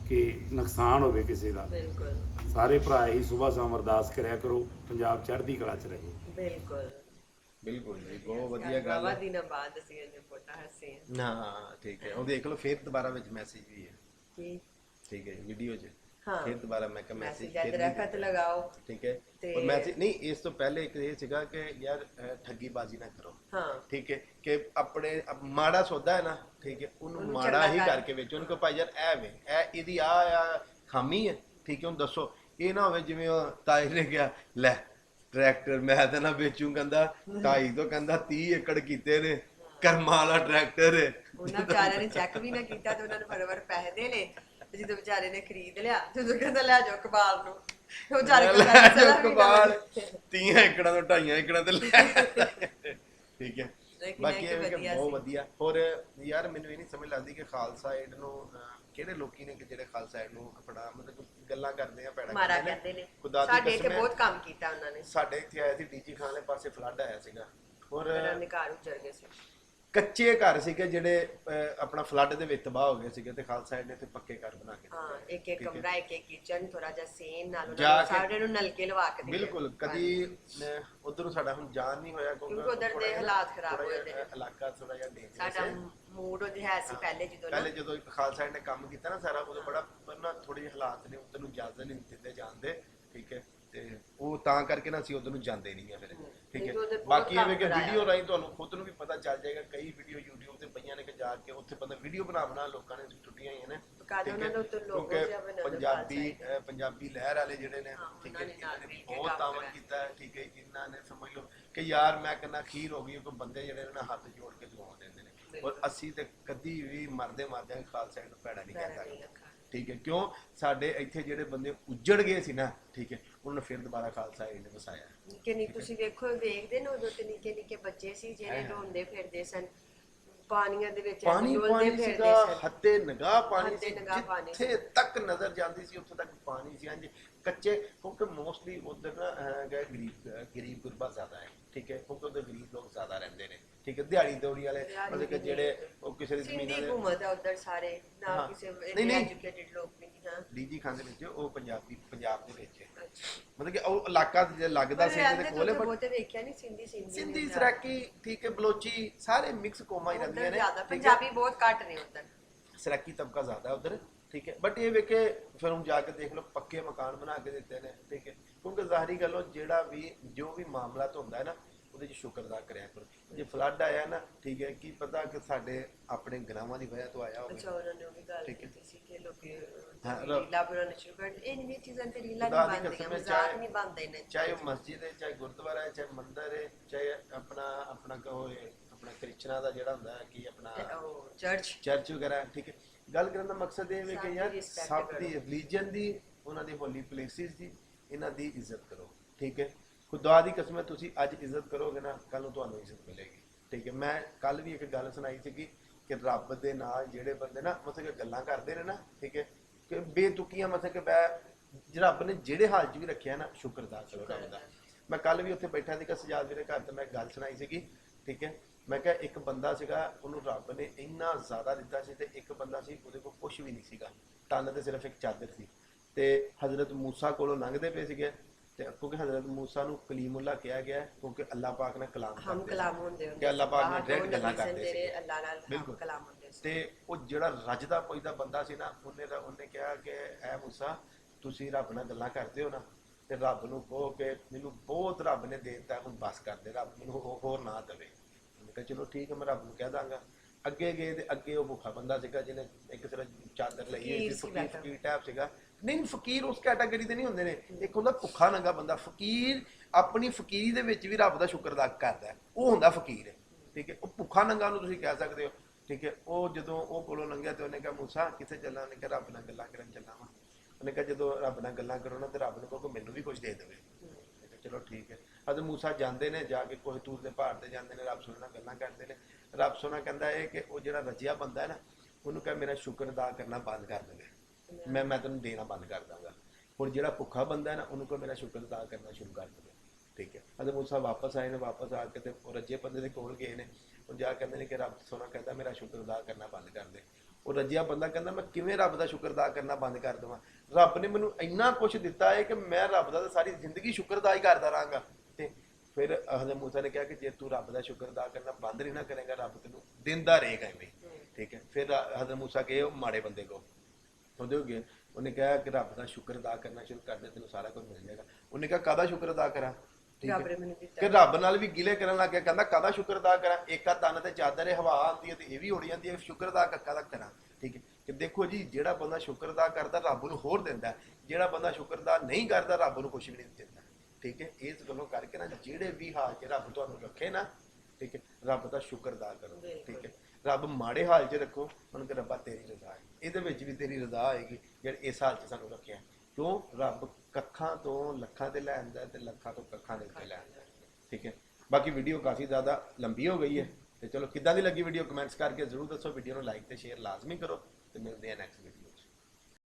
S3: ਕਿ ਨੁਕਸਾਨ ਹੋਵੇ ਕਿਸੇ ਦਾ।
S2: ਬਿਲਕੁਲ।
S3: ਸਾਰੇ ਭਰਾ ਹੀ ਸਵੇਰ ਸ਼ਾਮ ਅਰਦਾਸ ਕਰਿਆ ਕਰੋ ਪੰਜਾਬ ਚੜ੍ਹਦੀ ਕਲਾ ਚ ਰਹੇ।
S2: ਬਿਲਕੁਲ।
S1: ਬਿਲਕੁਲ ਜੀ ਬਹੁਤ ਵਧੀਆ ਗੱਲ
S2: ਬਾਬਾ
S1: ਹੈ
S2: ਦਿਨਾਂ ਬਾਅਦ ਅਸੀਂ ਇਹ ਫੋਟਾ ਹੱਸੇ ਹਾਂ
S1: ਹਾਂ ਠੀਕ ਹੈ। ਉਹ ਦੇਖ ਲਓ ਫੇਰ ਦੁਬਾਰਾ ਵਿੱਚ ਮੈਸੇਜ ਵੀ ਹੈ
S2: ਕੀ
S1: ਠੀਕ ਹੈ ਵੀਡੀਓ 'ਚ।
S2: ਹਾਂ।
S1: ਫਿਰ ਦੁਬਾਰਾ ਮੈਂ ਕਿਹਾ ਮੈਸੇਜ
S2: ਮੈਸੇਜ ਜਦ ਦਰਖਤ ਲਗਾਓ।
S1: ਠੀਕ ਹੈ।
S2: ਤੇ-
S1: ਪਰ ਮੈਸੇਜ ਨਹੀਂ ਇਸ ਤੋਂ ਪਹਿਲੇ ਇੱਕ ਇਹ ਸੀਗਾ ਕਿ ਯਾਰ ਅਹ, ਠੱਗੀ ਬਾਜ਼ੀ ਨਾ ਕਰੋ।
S2: ਹਾਂ।
S1: ਠੀਕ ਹੈ ਕਿ ਆਪਣੇ ਅਪ- ਮਾੜਾ ਸੌਦਾ ਹੈ ਨਾ ਠੀਕ ਹੈ ਉਹਨੂੰ
S2: ਉਹਨੂੰ
S1: ਮਾੜਾ
S2: ਚੰਗਾ
S1: ਹੀ
S2: ਕਰ।
S1: ਕਰਕੇ ਵੇਚੋ ਉਹਨੂੰ ਕਹੋ ਭਾਈ ਯਾਰ ਐ ਵੇ ਐ ਇਹਦੀ ਆ ਆ ਖਾਮੀ ਹੈ। ਠੀਕ ਹੈ ਉਹਨੂੰ ਦੱਸੋ। ਇਹ ਨਾ ਹੋਵੇ ਜਿਵੇਂ ਉਹ ਤਾਈ ਨੇ ਕਿਹਾ ਲੈ ਟਰੈਕਟਰ ਮੈਂ ਤਾਂ ਨਾ ਵੇਚੂ ਕਹਿੰਦਾ ਢਾਈ ਤੋਂ ਕਹਿੰਦਾ 30 ਏਕੜ ਕੀਤੇ ਨੇ ਕਰਮਾਂ ਵਾਲਾ ਟਰੈਕਟਰ ਹੈ
S2: ਉਹਨਾਂ ਵਿਚਾਰਿਆਂ ਨੇ ਚੈੱਕ ਵੀ ਨਾ ਕੀਤਾ ਤੇ ਉਹਨਾਂ ਨੂੰ ਫਟਾਫਟ ਪੈਸੇ ਦੇ ਲਏ ਤੇ ਜਦੋਂ ਵਿਚਾਰੇ ਨੇ ਖਰੀਦ ਲਿਆ ਉਹ ਕਹਿੰਦਾ ਲੈ ਜਾਓ ਕਬਾਲ ਨੂੰ। ਉਹ ਵਿਚਾਰੇ ਕੋਲ ਪੈਸੇ ਨਾ
S1: ਕਬਾਲ।
S2: ਮਿਲੇ।
S1: 30 ਏਕੜਾਂ ਤੋਂ ਢਾਈਆਂ ਏਕੜਾਂ ਤੇ ਲੈ ਠੀਕ ਹੈ। ਬਾਕੀ
S2: ਇਹ ਕਿ
S1: ਬਹੁਤ। ਵਧੀਆ। ਹੋਰ ਯਾਰ ਮੈਨੂੰ ਇਹ ਨਹੀਂ ਸਮਝ ਲੱਗਦੀ ਕਿ ਖਾਲਸਾ ਏਡ ਨੂੰ ਕਿਹੜੇ ਲੋਕੀ ਨੇ ਕਿ ਜਿਹੜੇ ਖਾਲਸਾ ਏਡ ਨੂੰ ਆਪਣਾ ਮਤਲਬ ਗੱਲਾਂ ਕਰਦੇ ਆ ਪੈੜਾ
S2: ਮਾਰਾ ਕਹਿੰਦੇ ਨੇ
S1: ਖੁਦਾ ਦੀ
S2: ਸਾਡੇ ਇੱਥੇ ਬਹੁਤ ਕੰਮ ਕੀਤਾ ਉਹਨਾਂ ਨੇ
S1: ਸਾਡੇ ਇੱਥੇ ਆਇਆ ਸੀ ਡੀਜੀ ਖਾਨ ਦੇ ਪਾਸੇ ਫਲੱਡ ਆਇਆ ਸੀਗਾ
S2: ਦੇ ਘਰ ਉੱਜੜ ਗਏ ਸੀ
S1: ਕੱਚੇ ਘਰ ਸੀਗੇ ਜਿਹੜੇ ਆਪਣਾ ਫਲੱਡ ਦੇ ਵਿੱਚ ਤਬਾਹ ਹੋ ਗਏ ਸੀਗੇ ਤੇ ਖਾਲਸਾ ਨੇ ਇੱਥੇ ਪੱਕੇ ਘਰ ਬਣਾ ਕੇ।
S2: ਹਾਂ ਇੱਕ ਇੱਕ। ਕਮਰਾ ਇੱਕ ਇੱਕ ਕਿਚਨ ਥੋੜਾ ਜਿਹਾ ਸੇਨ ਨਾਲ
S1: ਜਾ
S2: ਉਹਨਾਂ ਨੂੰ
S1: ਕੇ-
S2: ਸਾਰੇ ਨੂੰ ਨਲਕੇ ਲਵਾ ਕੇ ਦਿੱਤੇ
S1: ਬਿਲਕੁਲ ਕਦੀ ਉਧਰੋਂ ਸਾਡਾ ਹੁਣ ਜਾਣ ਨਹੀਂ ਹੋਇਆ
S2: ਕਿਉਂਕਿ ਉੱਧਰ ਦੇ
S1: ਥੋੜ੍ਹਾ ਜਿਹਾ-
S2: ਹਾਲਾਤ ਖਰਾਬ
S1: ਥੋੜ੍ਹਾ
S2: ਹੋਏ
S1: ਜਿਹਾ
S2: ਦੇ ਨੇ।
S1: ਇਲਾਕਾ ਥੋੜਾ ਜਿਹਾ ਹੈ।
S2: ਮੂਡ ਉਹ ਹੈ ਸੀ ਪਹਿਲੇ ਜਦੋਂ ਨਾ।
S1: ਪਹਿਲੇ ਜਦੋਂ ਇੱਕ ਖਾਲਸਾ ਏਡ ਨੇ ਕੰਮ ਕੀਤਾ ਨਾ ਸਾਰਾ ਉਦੋਂ ਬੜਾ ਨਾ ਥੋੜੇ ਜਿਹੇ ਹਾਲਾਤ ਨੇ ਉਧਰ ਨੂੰ ਇਜਾਜ਼ਤ ਨਹੀਂ ਦਿੱਤੇ ਜਾਂਦੇ ਠੀਕ ਹੈ। ਤੇ ਉਹ ਤਾਂ ਕਰਕੇ ਨਾ ਅਸੀਂ ਉਧਰ ਨੂੰ ਜਾਂਦੇ ਨਹੀਂ ਆ ਫਿਰ ਠੀਕ
S2: ਨਹੀਂ
S1: ਹੈ।
S2: ਬਹੁਤ
S1: ਬਾਕੀ ਇਹ ਵੀ ਕਿ
S2: ਕਰਾਇਆ।
S1: ਵੀਡੀਓ ਰਾਹੀਂ ਤੁਹਾਨੂੰ ਖੁਦ ਨੂੰ ਵੀ ਪਤਾ ਚੱਲ ਜਾਏਗਾ ਕਈ ਵੀਡੀਓ YouTube ਤੇ ਪਈਆਂ ਨੇ ਕਿ ਜਾ ਕੇ ਉੱਥੇ ਬੰਦਾ ਵੀਡੀਓ ਬਣਾ ਬਣਾ ਲੋਕਾਂ ਨੇ ਛੁੱਟੀਆਂ ਹੋਈਆਂ ਨੇ ਠੀਕ ਹੈ?
S2: ਉਹਨਾਂ ਦੇ ਉੱਤੇ logo
S1: ਕਿਉਂਕਿ
S2: ਜਿਹਾ ਬਣਿਆ ਹੁੰਦਾ
S1: ਪੰਜਾਬੀ ਅਹ ਪੰਜਾਬੀ ਲਹਿਰ ਵਾਲੇ ਜਿਹੜੇ ਨੇ
S2: ਹਾਂ,
S1: ਠੀਕ
S2: ਉਹਨਾਂ
S1: ਹੈ
S2: ਨੇ ਨਾਲ
S1: ਇਹਨਾਂ ਨੇ
S2: ਮਿਲ ਕੇ
S1: ਬਹੁਤ
S2: ਕੰਮ
S1: ਤਾਵਨ
S2: ਕਰਾਇਆ।
S1: ਕੀਤਾ ਹੈ ਠੀਕ ਹੈ ਇਹਨਾਂ ਨੇ ਸਮਝ ਲਓ ਕਿ ਯਾਰ ਮੈਂ ਕਹਿੰਦਾ ਖੀਰ ਹੋ ਗਈ ਕੋਈ ਬੰਦੇ ਜਿਹੜੇ ਨੇ ਨਾ ਹੱਥ ਜੋੜ ਕੇ ਦੁਆ ਦਿੰਦੇ ਨੇ। ਔਰ ਅਸੀਂ ਤੇ ਕਦੀ ਵੀ ਮਰਦੇ ਮਰਦੇ ਖਾਲਸਾ ਨੂੰ ਭੈੜਾ ਨਹੀਂ ਕਹਿ
S2: ਨਹੀਂ
S1: ਸਕਦੇ। ਠੀਕ ਹੈ ਕਿਉਂ? ਸਾਡੇ ਇੱਥੇ ਜਿਹੜੇ ਬੰਦੇ ਉੱਜੜ ਗਏ ਸੀ ਨਾ ਠੀਕ ਹੈ ਉਹਨਾਂ ਨੂੰ ਫਿਰ ਦੁਬਾਰਾ ਖਾਲਸਾ ਏਡ ਨੇ ਵਸਾਇਆ।
S2: ਨਿੱਕੇ ਨਿੱਕੇ ਤੁਸੀਂ ਵੇਖੋ ਵੇਖਦੇ ਨੇ ਉਦੋਂ ਤੇ ਨਿੱਕੇ ਨਿੱਕੇ ਬੱਚੇ ਸੀ ਜਿਹੜੇ। ਰੋਂਦੇ ਫਿਰਦੇ ਸਨ। ਪਾਣੀਆਂ ਦੇ ਵਿੱਚ
S1: ਪਾਣੀ ਪਾਣੀ
S2: ਫਿਰਦੇ
S1: ਸੀਗਾ
S2: ਸਨ।
S1: ਹੱਦੇ ਨਗਾਹ ਪਾਣੀ ਸੀ। ਜਿੱਥੇ ਤੱਕ ਨਜ਼ਰ ਜਾਂਦੀ ਸੀ ਉੱਥੇ ਤੱਕ ਪਾਣੀ ਸੀ। ਹਾਂਜੀ ਕੱਚੇ ਕਿਉਂਕਿ ਮੋਸਟਲੀ ਉਧਰ ਨਾ ਹੈਗਾ ਗਰੀਬ ਗਰੀਬ ਗੁਰਬਾ ਜ਼ਿਆਦਾ ਹੈ ਠੀਕ ਹੈ ਕਿਉਂਕਿ ਉਧਰ ਗਰੀਬ ਲੋਕ ਜ਼ਿਆਦਾ ਰਹਿੰਦੇ ਨੇ। ਠੀਕ ਹੈ ਦਿਹਾੜੀ ਦੌੜੀ ਵਾਲੇ
S2: ਦਿਹਾੜੀ
S1: ਮਤਲਬ ਕਿ ਜਿਹੜੇ ਉਹ ਕਿਸੇ ਦੀ ਜ਼ਮੀਨਾਂ
S2: ਸਿੰਧੀ
S1: ਦੇ
S2: ਘੁੰਮਤ ਆ ਉਧਰ ਸਾਰੇ ਨਾ
S1: ਹਾਂ।
S2: ਕਿਸੇ
S1: ਨਹੀਂ, ਨਹੀਂ।
S2: ਐਜੂਕੇਟਿਡ ਲੋਕ ਨਹੀਂ ਹਾਂ
S1: ਡੀਜੀ ਖਾਨ ਦੇ ਵਿੱਚ ਉਹ ਪੰਜਾਬੀ ਪੰਜਾਬ ਦੇ ਵਿੱਚ ਹੈ।
S2: ਅੱਛਾ
S1: ਮਤਲਬ ਕਿ ਉਹ ਇਲਾਕਾ ਜੇ ਲੱਗਦਾ ਸੀ
S2: ਤਾਂ
S1: ਕੋਲੇ ਬਟ
S2: ਬਹੁਤੇ ਵੇਖਿਆ ਨਹੀਂ ਸਿੰਧੀ ਸਿੰਧੀ
S1: ਸਿੰਧੀ
S2: ਨੇ
S1: ਸਰਾਕੀ ਠੀਕ ਹੈ ਬਲੋਚੀ ਸਾਰੇ ਮਿਕਸ ਕੋਮਾ ਹੀ
S2: ਉੱਧਰ
S1: ਰਹਿੰਦੀਆਂ ਨੇ
S2: ਜ਼ਿਆਦਾ
S1: ਠੀਕ ਹੈ?
S2: ਪੰਜਾਬੀ ਬਹੁਤ ਘੱਟ ਨੇ ਉਧਰ
S1: ਸਰਾਕੀ ਤਬਕਾ ਜ਼ਿਆਦਾ ਉਧਰ ਠੀਕ ਹੈ ਬਟ ਇਹ ਵੇਖੇ ਫਿਰ ਹੁਣ ਜਾ ਕੇ ਦੇਖ ਲਓ ਪੱਕੇ ਮਕਾਨ ਬਣਾ ਕੇ ਦਿੱਤੇ ਨੇ ਠੀਕ ਹੈ ਕਿਉਂਕਿ ਜ਼ਾਹਰੀ ਗੱਲੋਂ ਜਿਹੜਾ ਵੀ ਜੋ ਵੀ ਮਾਮਲਾ ਤਾਂ ਹੁੰਦਾ ਹੈ ਨਾ ਉਹਦੇ 'ਚ ਸ਼ੁਕਰ ਅਦਾ ਕਰਿਆ ਕਰੋ। ਜੇ ਫਲੱਡ ਆਇਆ ਨਾ ਠੀਕ ਹੈ ਕੀ ਪਤਾ ਕਿ ਸਾਡੇ ਆਪਣੇ ਗਨਾਵਾਂ ਦੀ ਵਜ੍ਹਾ ਤੋਂ ਆਇਆ
S2: ਅੱਛਾ
S1: ਹੋਵੇ
S2: ਉਹਨਾਂ ਨੇ ਉਹ ਵੀ ਗੱਲ
S1: ਠੀਕ ਹੈ।
S2: ਕੀਤੀ ਸੀ ਕਿ ਲੋਕੀ ਰੀਲਾ ਬਣਾਉਣਾ ਸ਼ੁਰੂ ਕਰ ਇਹ ਨਹੀਂ ਚੀਜ਼ਾਂ ਤੇ ਰੀਲਾ ਨਹੀਂ ਬਣਦੀਆਂ ਮਜ਼ਾਕ ਨਹੀਂ ਬਣਦੇ ਨੇ
S1: ਚਾਹੇ ਉਹ ਮਸਜਿਦ ਹੈ ਚਾਹੇ ਗੁਰਦੁਆਰਾ ਹੈ ਚਾਹੇ ਮੰਦਿਰ ਹੈ ਚਾਹੇ ਆਪਣਾ ਆਪਣਾ ਕਹੋ ਆਪਣਾ ਕ੍ਰਿਸਚਨਾਂ ਦਾ ਜਿਹੜਾ ਹੁੰਦਾ ਕਿ ਆਪਣਾ
S2: ਚਰਚ
S1: ਚਰਚ ਵਗੈਰਾ ਠੀਕ ਹੈ। ਗੱਲ ਕਰਨ ਦਾ ਮਕਸਦ ਇਹ ਹੈ ਕਿ ਯਾਰ ਸਭ। ਦੀ ਰਿਲੀਜੀਅਨ ਦੀ ਉਹਨਾਂ ਦੀ ਹੋਲੀ ਪਲੇਸਿਸ ਦੀ ਇਹਨਾਂ ਦੀ ਇੱਜ਼ਤ ਕਰੋ ਠੀਕ ਹੈ। ਖੁਦਾ ਦੀ ਕਸਮ ਹੈ ਤੁਸੀਂ ਅੱਜ ਇੱਜ਼ਤ ਕਰੋਗੇ ਨਾ ਕੱਲ ਨੂੰ ਤੁਹਾਨੂੰ ਇੱਜ਼ਤ ਮਿਲੇਗੀ। ਠੀਕ ਹੈ, ਮੈਂ ਕੱਲ ਵੀ ਇੱਕ ਗੱਲ ਸੁਣਾਈ ਸੀਗੀ ਕਿ ਰੱਬ ਦੇ ਨਾਲ ਜਿਹੜੇ ਬੰਦੇ ਨਾ ਮਤਲਬ ਕਿ ਗੱਲਾਂ ਕਰਦੇ ਨੇ ਨਾ, ਠੀਕ ਹੈ, ਕਿ ਬੇਤੁਕੀਆਂ ਮਤਲਬ ਕਿ ਬੈ ਰੱਬ ਨੇ ਜਿਹੜੇ ਹਾਲ 'ਚ ਵੀ ਰੱਖਿਆ ਨਾ, ਸ਼ੁਕਰ ਅਦਾ ਕਰੋ ਰੱਬ ਦਾ। ਮੈਂ ਕੱਲ ਵੀ ਉੱਥੇ ਬੈਠਾ ਸੀਗਾ ਸਜਾਦ ਵੀਰੇ ਘਰ ਤੇ ਮੈਂ ਗੱਲ ਸੁਣਾਈ ਸੀਗੀ, ਠੀਕ ਹੈ, ਮੈਂ ਕਿਹਾ ਇੱਕ ਬੰਦਾ ਸੀਗਾ, ਉਹਨੂੰ ਰੱਬ ਨੇ ਇੰਨਾ ਜ਼ਿਆਦਾ ਦਿੱਤਾ ਸੀ ਤੇ ਇੱਕ ਬੰਦਾ ਸੀ ਉਹਦੇ ਕੋਲ ਕੁਝ ਵੀ ਨਹੀਂ ਸੀਗਾ। ਤਨ ਤੇ ਸਿਰਫ ਇੱਕ ਚਾਦਰ ਸੀ ਤੇ ਹਜ਼ਰਤ ਮੂਸਾ ਕੋਲੋਂ ਲੰਘਦੇ ਪਏ ਸੀਗੇ ਤੇ ਕਿਉਂਕਿ ਹਜ਼ਰਤ ਮੂਸਾ ਨੂੰ ਕਲੀਮੁੱਲਾ ਕਿਹਾ ਗਿਆ ਹੈ, ਕਿਉਂਕਿ ਅੱਲਾਹ ਪਾਕ ਨਾਲ ਕਲਾਮ
S2: ਹਮ
S1: ਕਰਦੇ
S2: ਕਲਾਮ
S1: ਸੀ।
S2: ਹੁੰਦੇ ਹੁੰਦੇ
S1: ਕਿ ਅੱਲਾਹ ਪਾਕ ਨਾਲ
S2: ਦੋ
S1: ਗੱਲਾਂ ਕਰਦੇ ਸੀ।
S2: ਅੱਲਾਹ ਨਾਲ ਹਮ। ਕਲਾਮ ਹੁੰਦੇ ਸੀ
S1: ਤੇ ਉਹ ਜਿਹੜਾ ਰੱਜਦਾ ਪੁੱਜਦਾ ਬੰਦਾ ਸੀ ਨਾ ਉਹਨੇ ਦਾ ਉਹਨੇ ਕਿਹਾ ਕਿ ਐ ਮੂਸਾ ਤੁਸੀਂ ਰੱਬ ਨਾਲ ਗੱਲਾਂ ਕਰਦੇ ਹੋ ਨਾ ਤੇ ਰੱਬ ਨੂੰ ਕਹੋ ਕਿ ਮੈਨੂੰ ਬਹੁਤ ਰੱਬ ਨੇ ਦੇ ਦਿੱਤਾ ਹੁਣ ਬਸ ਕਰ ਦੇ ਰੱਬ ਮੈਨੂੰ ਹੋਰ ਨਾ ਦੇਵੇ ਮੈਂ ਕਿਹਾ ਚਲੋ ਠੀਕ ਹੈ ਮੈਂ ਰੱਬ ਨੂੰ ਕਹਿ ਦਾਂਗਾ ਅੱਗੇ ਗਏ ਤੇ ਅੱਗੇ ਉਹ ਭੁੱਖਾ ਬੰਦਾ ਸੀਗਾ ਜਿਹਨੇ ਇੱਕ ਸਿਰ ਚਾਦਰ ਲਈ ਹੋਈ ਸੀ ਫਕੀਰ ਟਾਈਪ ਸੀਗਾ ਨਹੀਂ ਫਕੀਰ ਉਸ ਕੈਟਾਗਰੀ ਦੇ ਨਹੀਂ ਹੁੰਦੇ ਨੇ। ਇੱਕ ਹੁੰਦਾ ਭੁੱਖਾ ਨੰਗਾ ਬੰਦਾ। ਫਕੀਰ ਆਪਣੀ ਫਕੀਰੀ ਦੇ ਵਿੱਚ ਵੀ ਰੱਬ ਦਾ ਸ਼ੁਕਰ ਅਦਾ ਕਰਦਾ ਹੈ। ਉਹ ਹੁੰਦਾ ਫਕੀਰ। ਹੈ ਠੀਕ ਹੈ? ਉਹ ਭੁੱਖਾ ਨੰਗਾ ਨੂੰ ਤੁਸੀਂ ਕਹਿ ਸਕਦੇ ਹੋ। ਠੀਕ ਹੈ? ਉਹ ਜਦੋਂ ਉਹ ਕੋਲੋਂ ਲੰਘਿਆ ਤੇ ਉਹਨੇ ਕਿਹਾ, ਮੂਸਾ, ਕਿੱਥੇ ਚੱਲਾਂ? ਉਹਨੇ ਕਿਹਾ, ਰੱਬ ਨਾਲ ਗੱਲਾਂ ਕਰਨ ਚੱਲਾਂ ਵਾਂ। ਉਹਨੇ ਕਿਹਾ, ਜਦੋਂ ਰੱਬ ਨਾਲ ਗੱਲਾਂ ਕਰੋ ਨਾ ਤੇ ਰੱਬ ਨੂੰ ਕਹੋ ਕਿ ਮੈਨੂੰ ਵੀ ਕੁਝ ਦੇ ਦੇਵੇ। ਮੈਂ ਕਿਹਾ, ਚਲੋ ਠੀਕ ਹੈ। ਅਦਰ ਮੂਸਾ ਜਾਂਦੇ ਨੇ, ਜਾ ਕੇ ਕੋਈ ਤੂਰ ਦੇ ਪਹਾੜ ਤੇ ਜਾਂਦੇ ਨੇ, ਰੱਬ ਸੁਣਨ ਨਾਲ ਗੱਲਾਂ ਕਰਦੇ ਨੇ। ਰੱਬ ਸੁਣਾ ਕਹਿੰਦਾ ਇਹ ਕਿ ਉਹ ਜਿਹੜਾ ਰੱਜਿਆ ਬੰਦਾ ਹੈ ਨਾ, ਉਹਨੂੰ ਕਹੇ, ਮੇਰਾ ਸ਼ੁਕਰ ਅਦਾ ਕਰਨਾ ਬੰਦ ਕਰ ਦੇਵੇ। ਮੈਂ ਮੈਂ ਤੈਨੂੰ ਦੇਣਾ ਬੰਦ ਕਰ ਦਾਂਗਾ। ਹੁਣ ਜਿਹੜਾ ਭੁੱਖਾ ਬੰਦਾ ਹੈ ਨਾ ਉਹਨੂੰ ਕਹੇ ਮੇਰਾ ਸ਼ੁਕਰ ਅਦਾ ਕਰਨਾ ਸ਼ੁਰੂ ਕਰ ਦੇਵੇ। ਠੀਕ ਹੈ। ਅਦਰ ਮੂਸਾ ਵਾਪਸ ਆਏ ਨੇ ਵਾਪਸ ਆ ਕੇ ਤੇ ਉਹ ਰੱਜੇ ਬੰਦੇ ਦੇ ਕੋਲ ਗਏ ਨੇ। ਉਹ ਜਾ ਕੇ ਕਹਿੰਦੇ ਨੇ ਕਿ ਰੱਬ ਸੋਨਾ ਕਹਿੰਦਾ ਮੇਰਾ ਸ਼ੁਕਰ ਅਦਾ ਕਰਨਾ ਬੰਦ ਕਰ ਦੇ। ਉਹ ਰੱਜਿਆ ਬੰਦਾ ਕਹਿੰਦਾ ਮੈਂ ਕਿਵੇਂ ਰੱਬ ਦਾ ਸ਼ੁਕਰ ਅਦਾ ਕਰਨਾ ਬੰਦ ਕਰ ਦੇਵਾਂ? ਰੱਬ ਨੇ ਮੈਨੂੰ ਇੰਨਾ ਕੁਝ ਦਿੱਤਾ ਹੈ ਕਿ ਮੈਂ ਰੱਬ ਦਾ ਤਾਂ ਸਾਰੀ ਜ਼ਿੰਦਗੀ ਸ਼ੁਕਰ ਅਦਾ ਹੀ ਕਰਦਾ ਰਹਾਂਗਾ। ਤੇ ਫਿਰ ਹਜ਼ਰਤ ਮੂਸਾ ਨੇ ਕਿਹਾ ਕਿ ਜੇ ਤੂੰ ਰੱਬ ਦਾ ਸ਼ੁਕਰ ਅਦਾ ਕਰਨਾ ਬੰਦ ਨਹੀਂ ਨਾ ਕਰੇਗਾ ਰੱਬ ਤੈਨੂੰ ਦਿੰਦਾ ਰਹੇਗਾ ਐਵੇਂ ਹੀ। ਠੀਕ ਹੈ। ਫਿਰ ਹਜ਼ਰਤ ਮੂਸਾ ਉਹ ਮਾੜੇ ਬੰਦੇ ਕੋ ਉਹਦੇ ਹੋ ਗਏ। ਉਹਨੇ ਕਿਹਾ ਕਿ ਰੱਬ ਦਾ ਸ਼ੁਕਰ ਅਦਾ ਕਰਨਾ ਸ਼ੁਰੂ ਕਰ ਦੇ ਤੈਨੂੰ ਸਾਰਾ ਕੁਝ ਮਿਲ ਜਾਏਗਾ। ਉਹਨੇ ਕਿਹਾ ਕਾਹਦਾ ਸ਼ੁਕਰ ਅਦਾ ਕਰਾਂ? ਠੀਕ ਹੈ।
S2: ਰੱਬ ਨੇ ਮੈਨੂੰ ਦਿੱਤਾ
S1: ਕਿ ਰੱਬ ਨਾਲ ਵੀ ਗਿਲੇ ਕਰਨ ਲੱਗ ਗਿਆ। ਕਹਿੰਦਾ ਕਾਹਦਾ ਸ਼ੁਕਰ ਅਦਾ ਕਰਾਂ? ਏਕਾ ਤਨ ਤੇ ਚਾਦਰ ਹੈ ਹਵਾ ਆਉਂਦੀ ਹੈ ਤੇ ਇਹ ਵੀ ਉੜ ਜਾਂਦੀ ਹੈ। ਸ਼ੁਕਰ ਅਦਾ ਕਾਹਦਾ ਕਰਾਂ। ਠੀਕ ਹੈ। ਕਿ ਦੇਖੋ ਜੀ ਜਿਹੜਾ ਬੰਦਾ ਸ਼ੁਕਰ ਅਦਾ ਕਰਦਾ ਰੱਬ ਨੂੰ ਹੋਰ ਦਿੰਦਾ। ਹੈ। ਜਿਹੜਾ ਬੰਦਾ ਸ਼ੁਕਰ ਅਦਾ ਨਹੀਂ ਕਰਦਾ ਰੱਬ ਨੂੰ ਕੁਝ ਵੀ ਨਹੀਂ ਦਿੰਦਾ। ਠੀਕ ਹੈ। ਇਸ ਗੱਲੋਂ ਕਰਕੇ ਨਾ ਜਿਹੜੇ ਵੀ ਹਾਲ 'ਚ ਰੱਬ ਤੁਹਾਨੂੰ ਰੱਖੇ ਨਾ ਠੀਕ ਹੈ ਰੱਬ ਦਾ ਸ਼ੁਕਰ ਅਦਾ ਕਰੋ। ਠੀਕ ਹੈ। ਰੱਬ ਮਾੜੇ ਹਾਲ 'ਚ ਰੱਖੋ ਹੁਣ ਕਿ ਰੱਬਾ ਤੇਰੀ ਰਜ਼ਾ ਹੈ। ਇਹਦੇ ਵਿੱਚ ਵੀ ਤੇਰੀ ਰਜ਼ਾ ਆਏਗੀ, ਜਿਹੜੇ ਇਸ ਹਾਲ 'ਚ ਸਾਨੂੰ ਰੱਖਿਆ। ਕਿਉਂ? ਰੱਬ ਕੱਖਾਂ ਤੋਂ ਲੱਖਾਂ ਤੇ ਲੈ ਆਂਦਾ ਤੇ ਲੱਖਾਂ ਤੋਂ ਕੱਖਾਂ ਦੇ ਉੱਤੇ ਲੈ ਆਂਦਾ। ਠੀਕ ਹੈ? ਬਾਕੀ ਵੀਡੀਓ ਕਾਫੀ ਜ਼ਿਆਦਾ ਲੰਬੀ ਹੋ ਗਈ ਹੈ। ਤੇ ਚਲੋ, ਕਿੱਦਾਂ ਦੀ ਲੱਗੀ ਵੀਡੀਓ? ਕਮੈਂਟਸ ਕਰਕੇ ਜ਼ਰੂਰ ਦੱਸੋ। ਵੀਡੀਓ ਨੂੰ ਲਾਈਕ ਤੇ ਸ਼ੇਅਰ ਲਾਜ਼ਮੀ ਕਰੋ। ਤੇ ਮਿਲਦੇ ਆ ਨੈਕਸਟ ਵੀਡੀਓ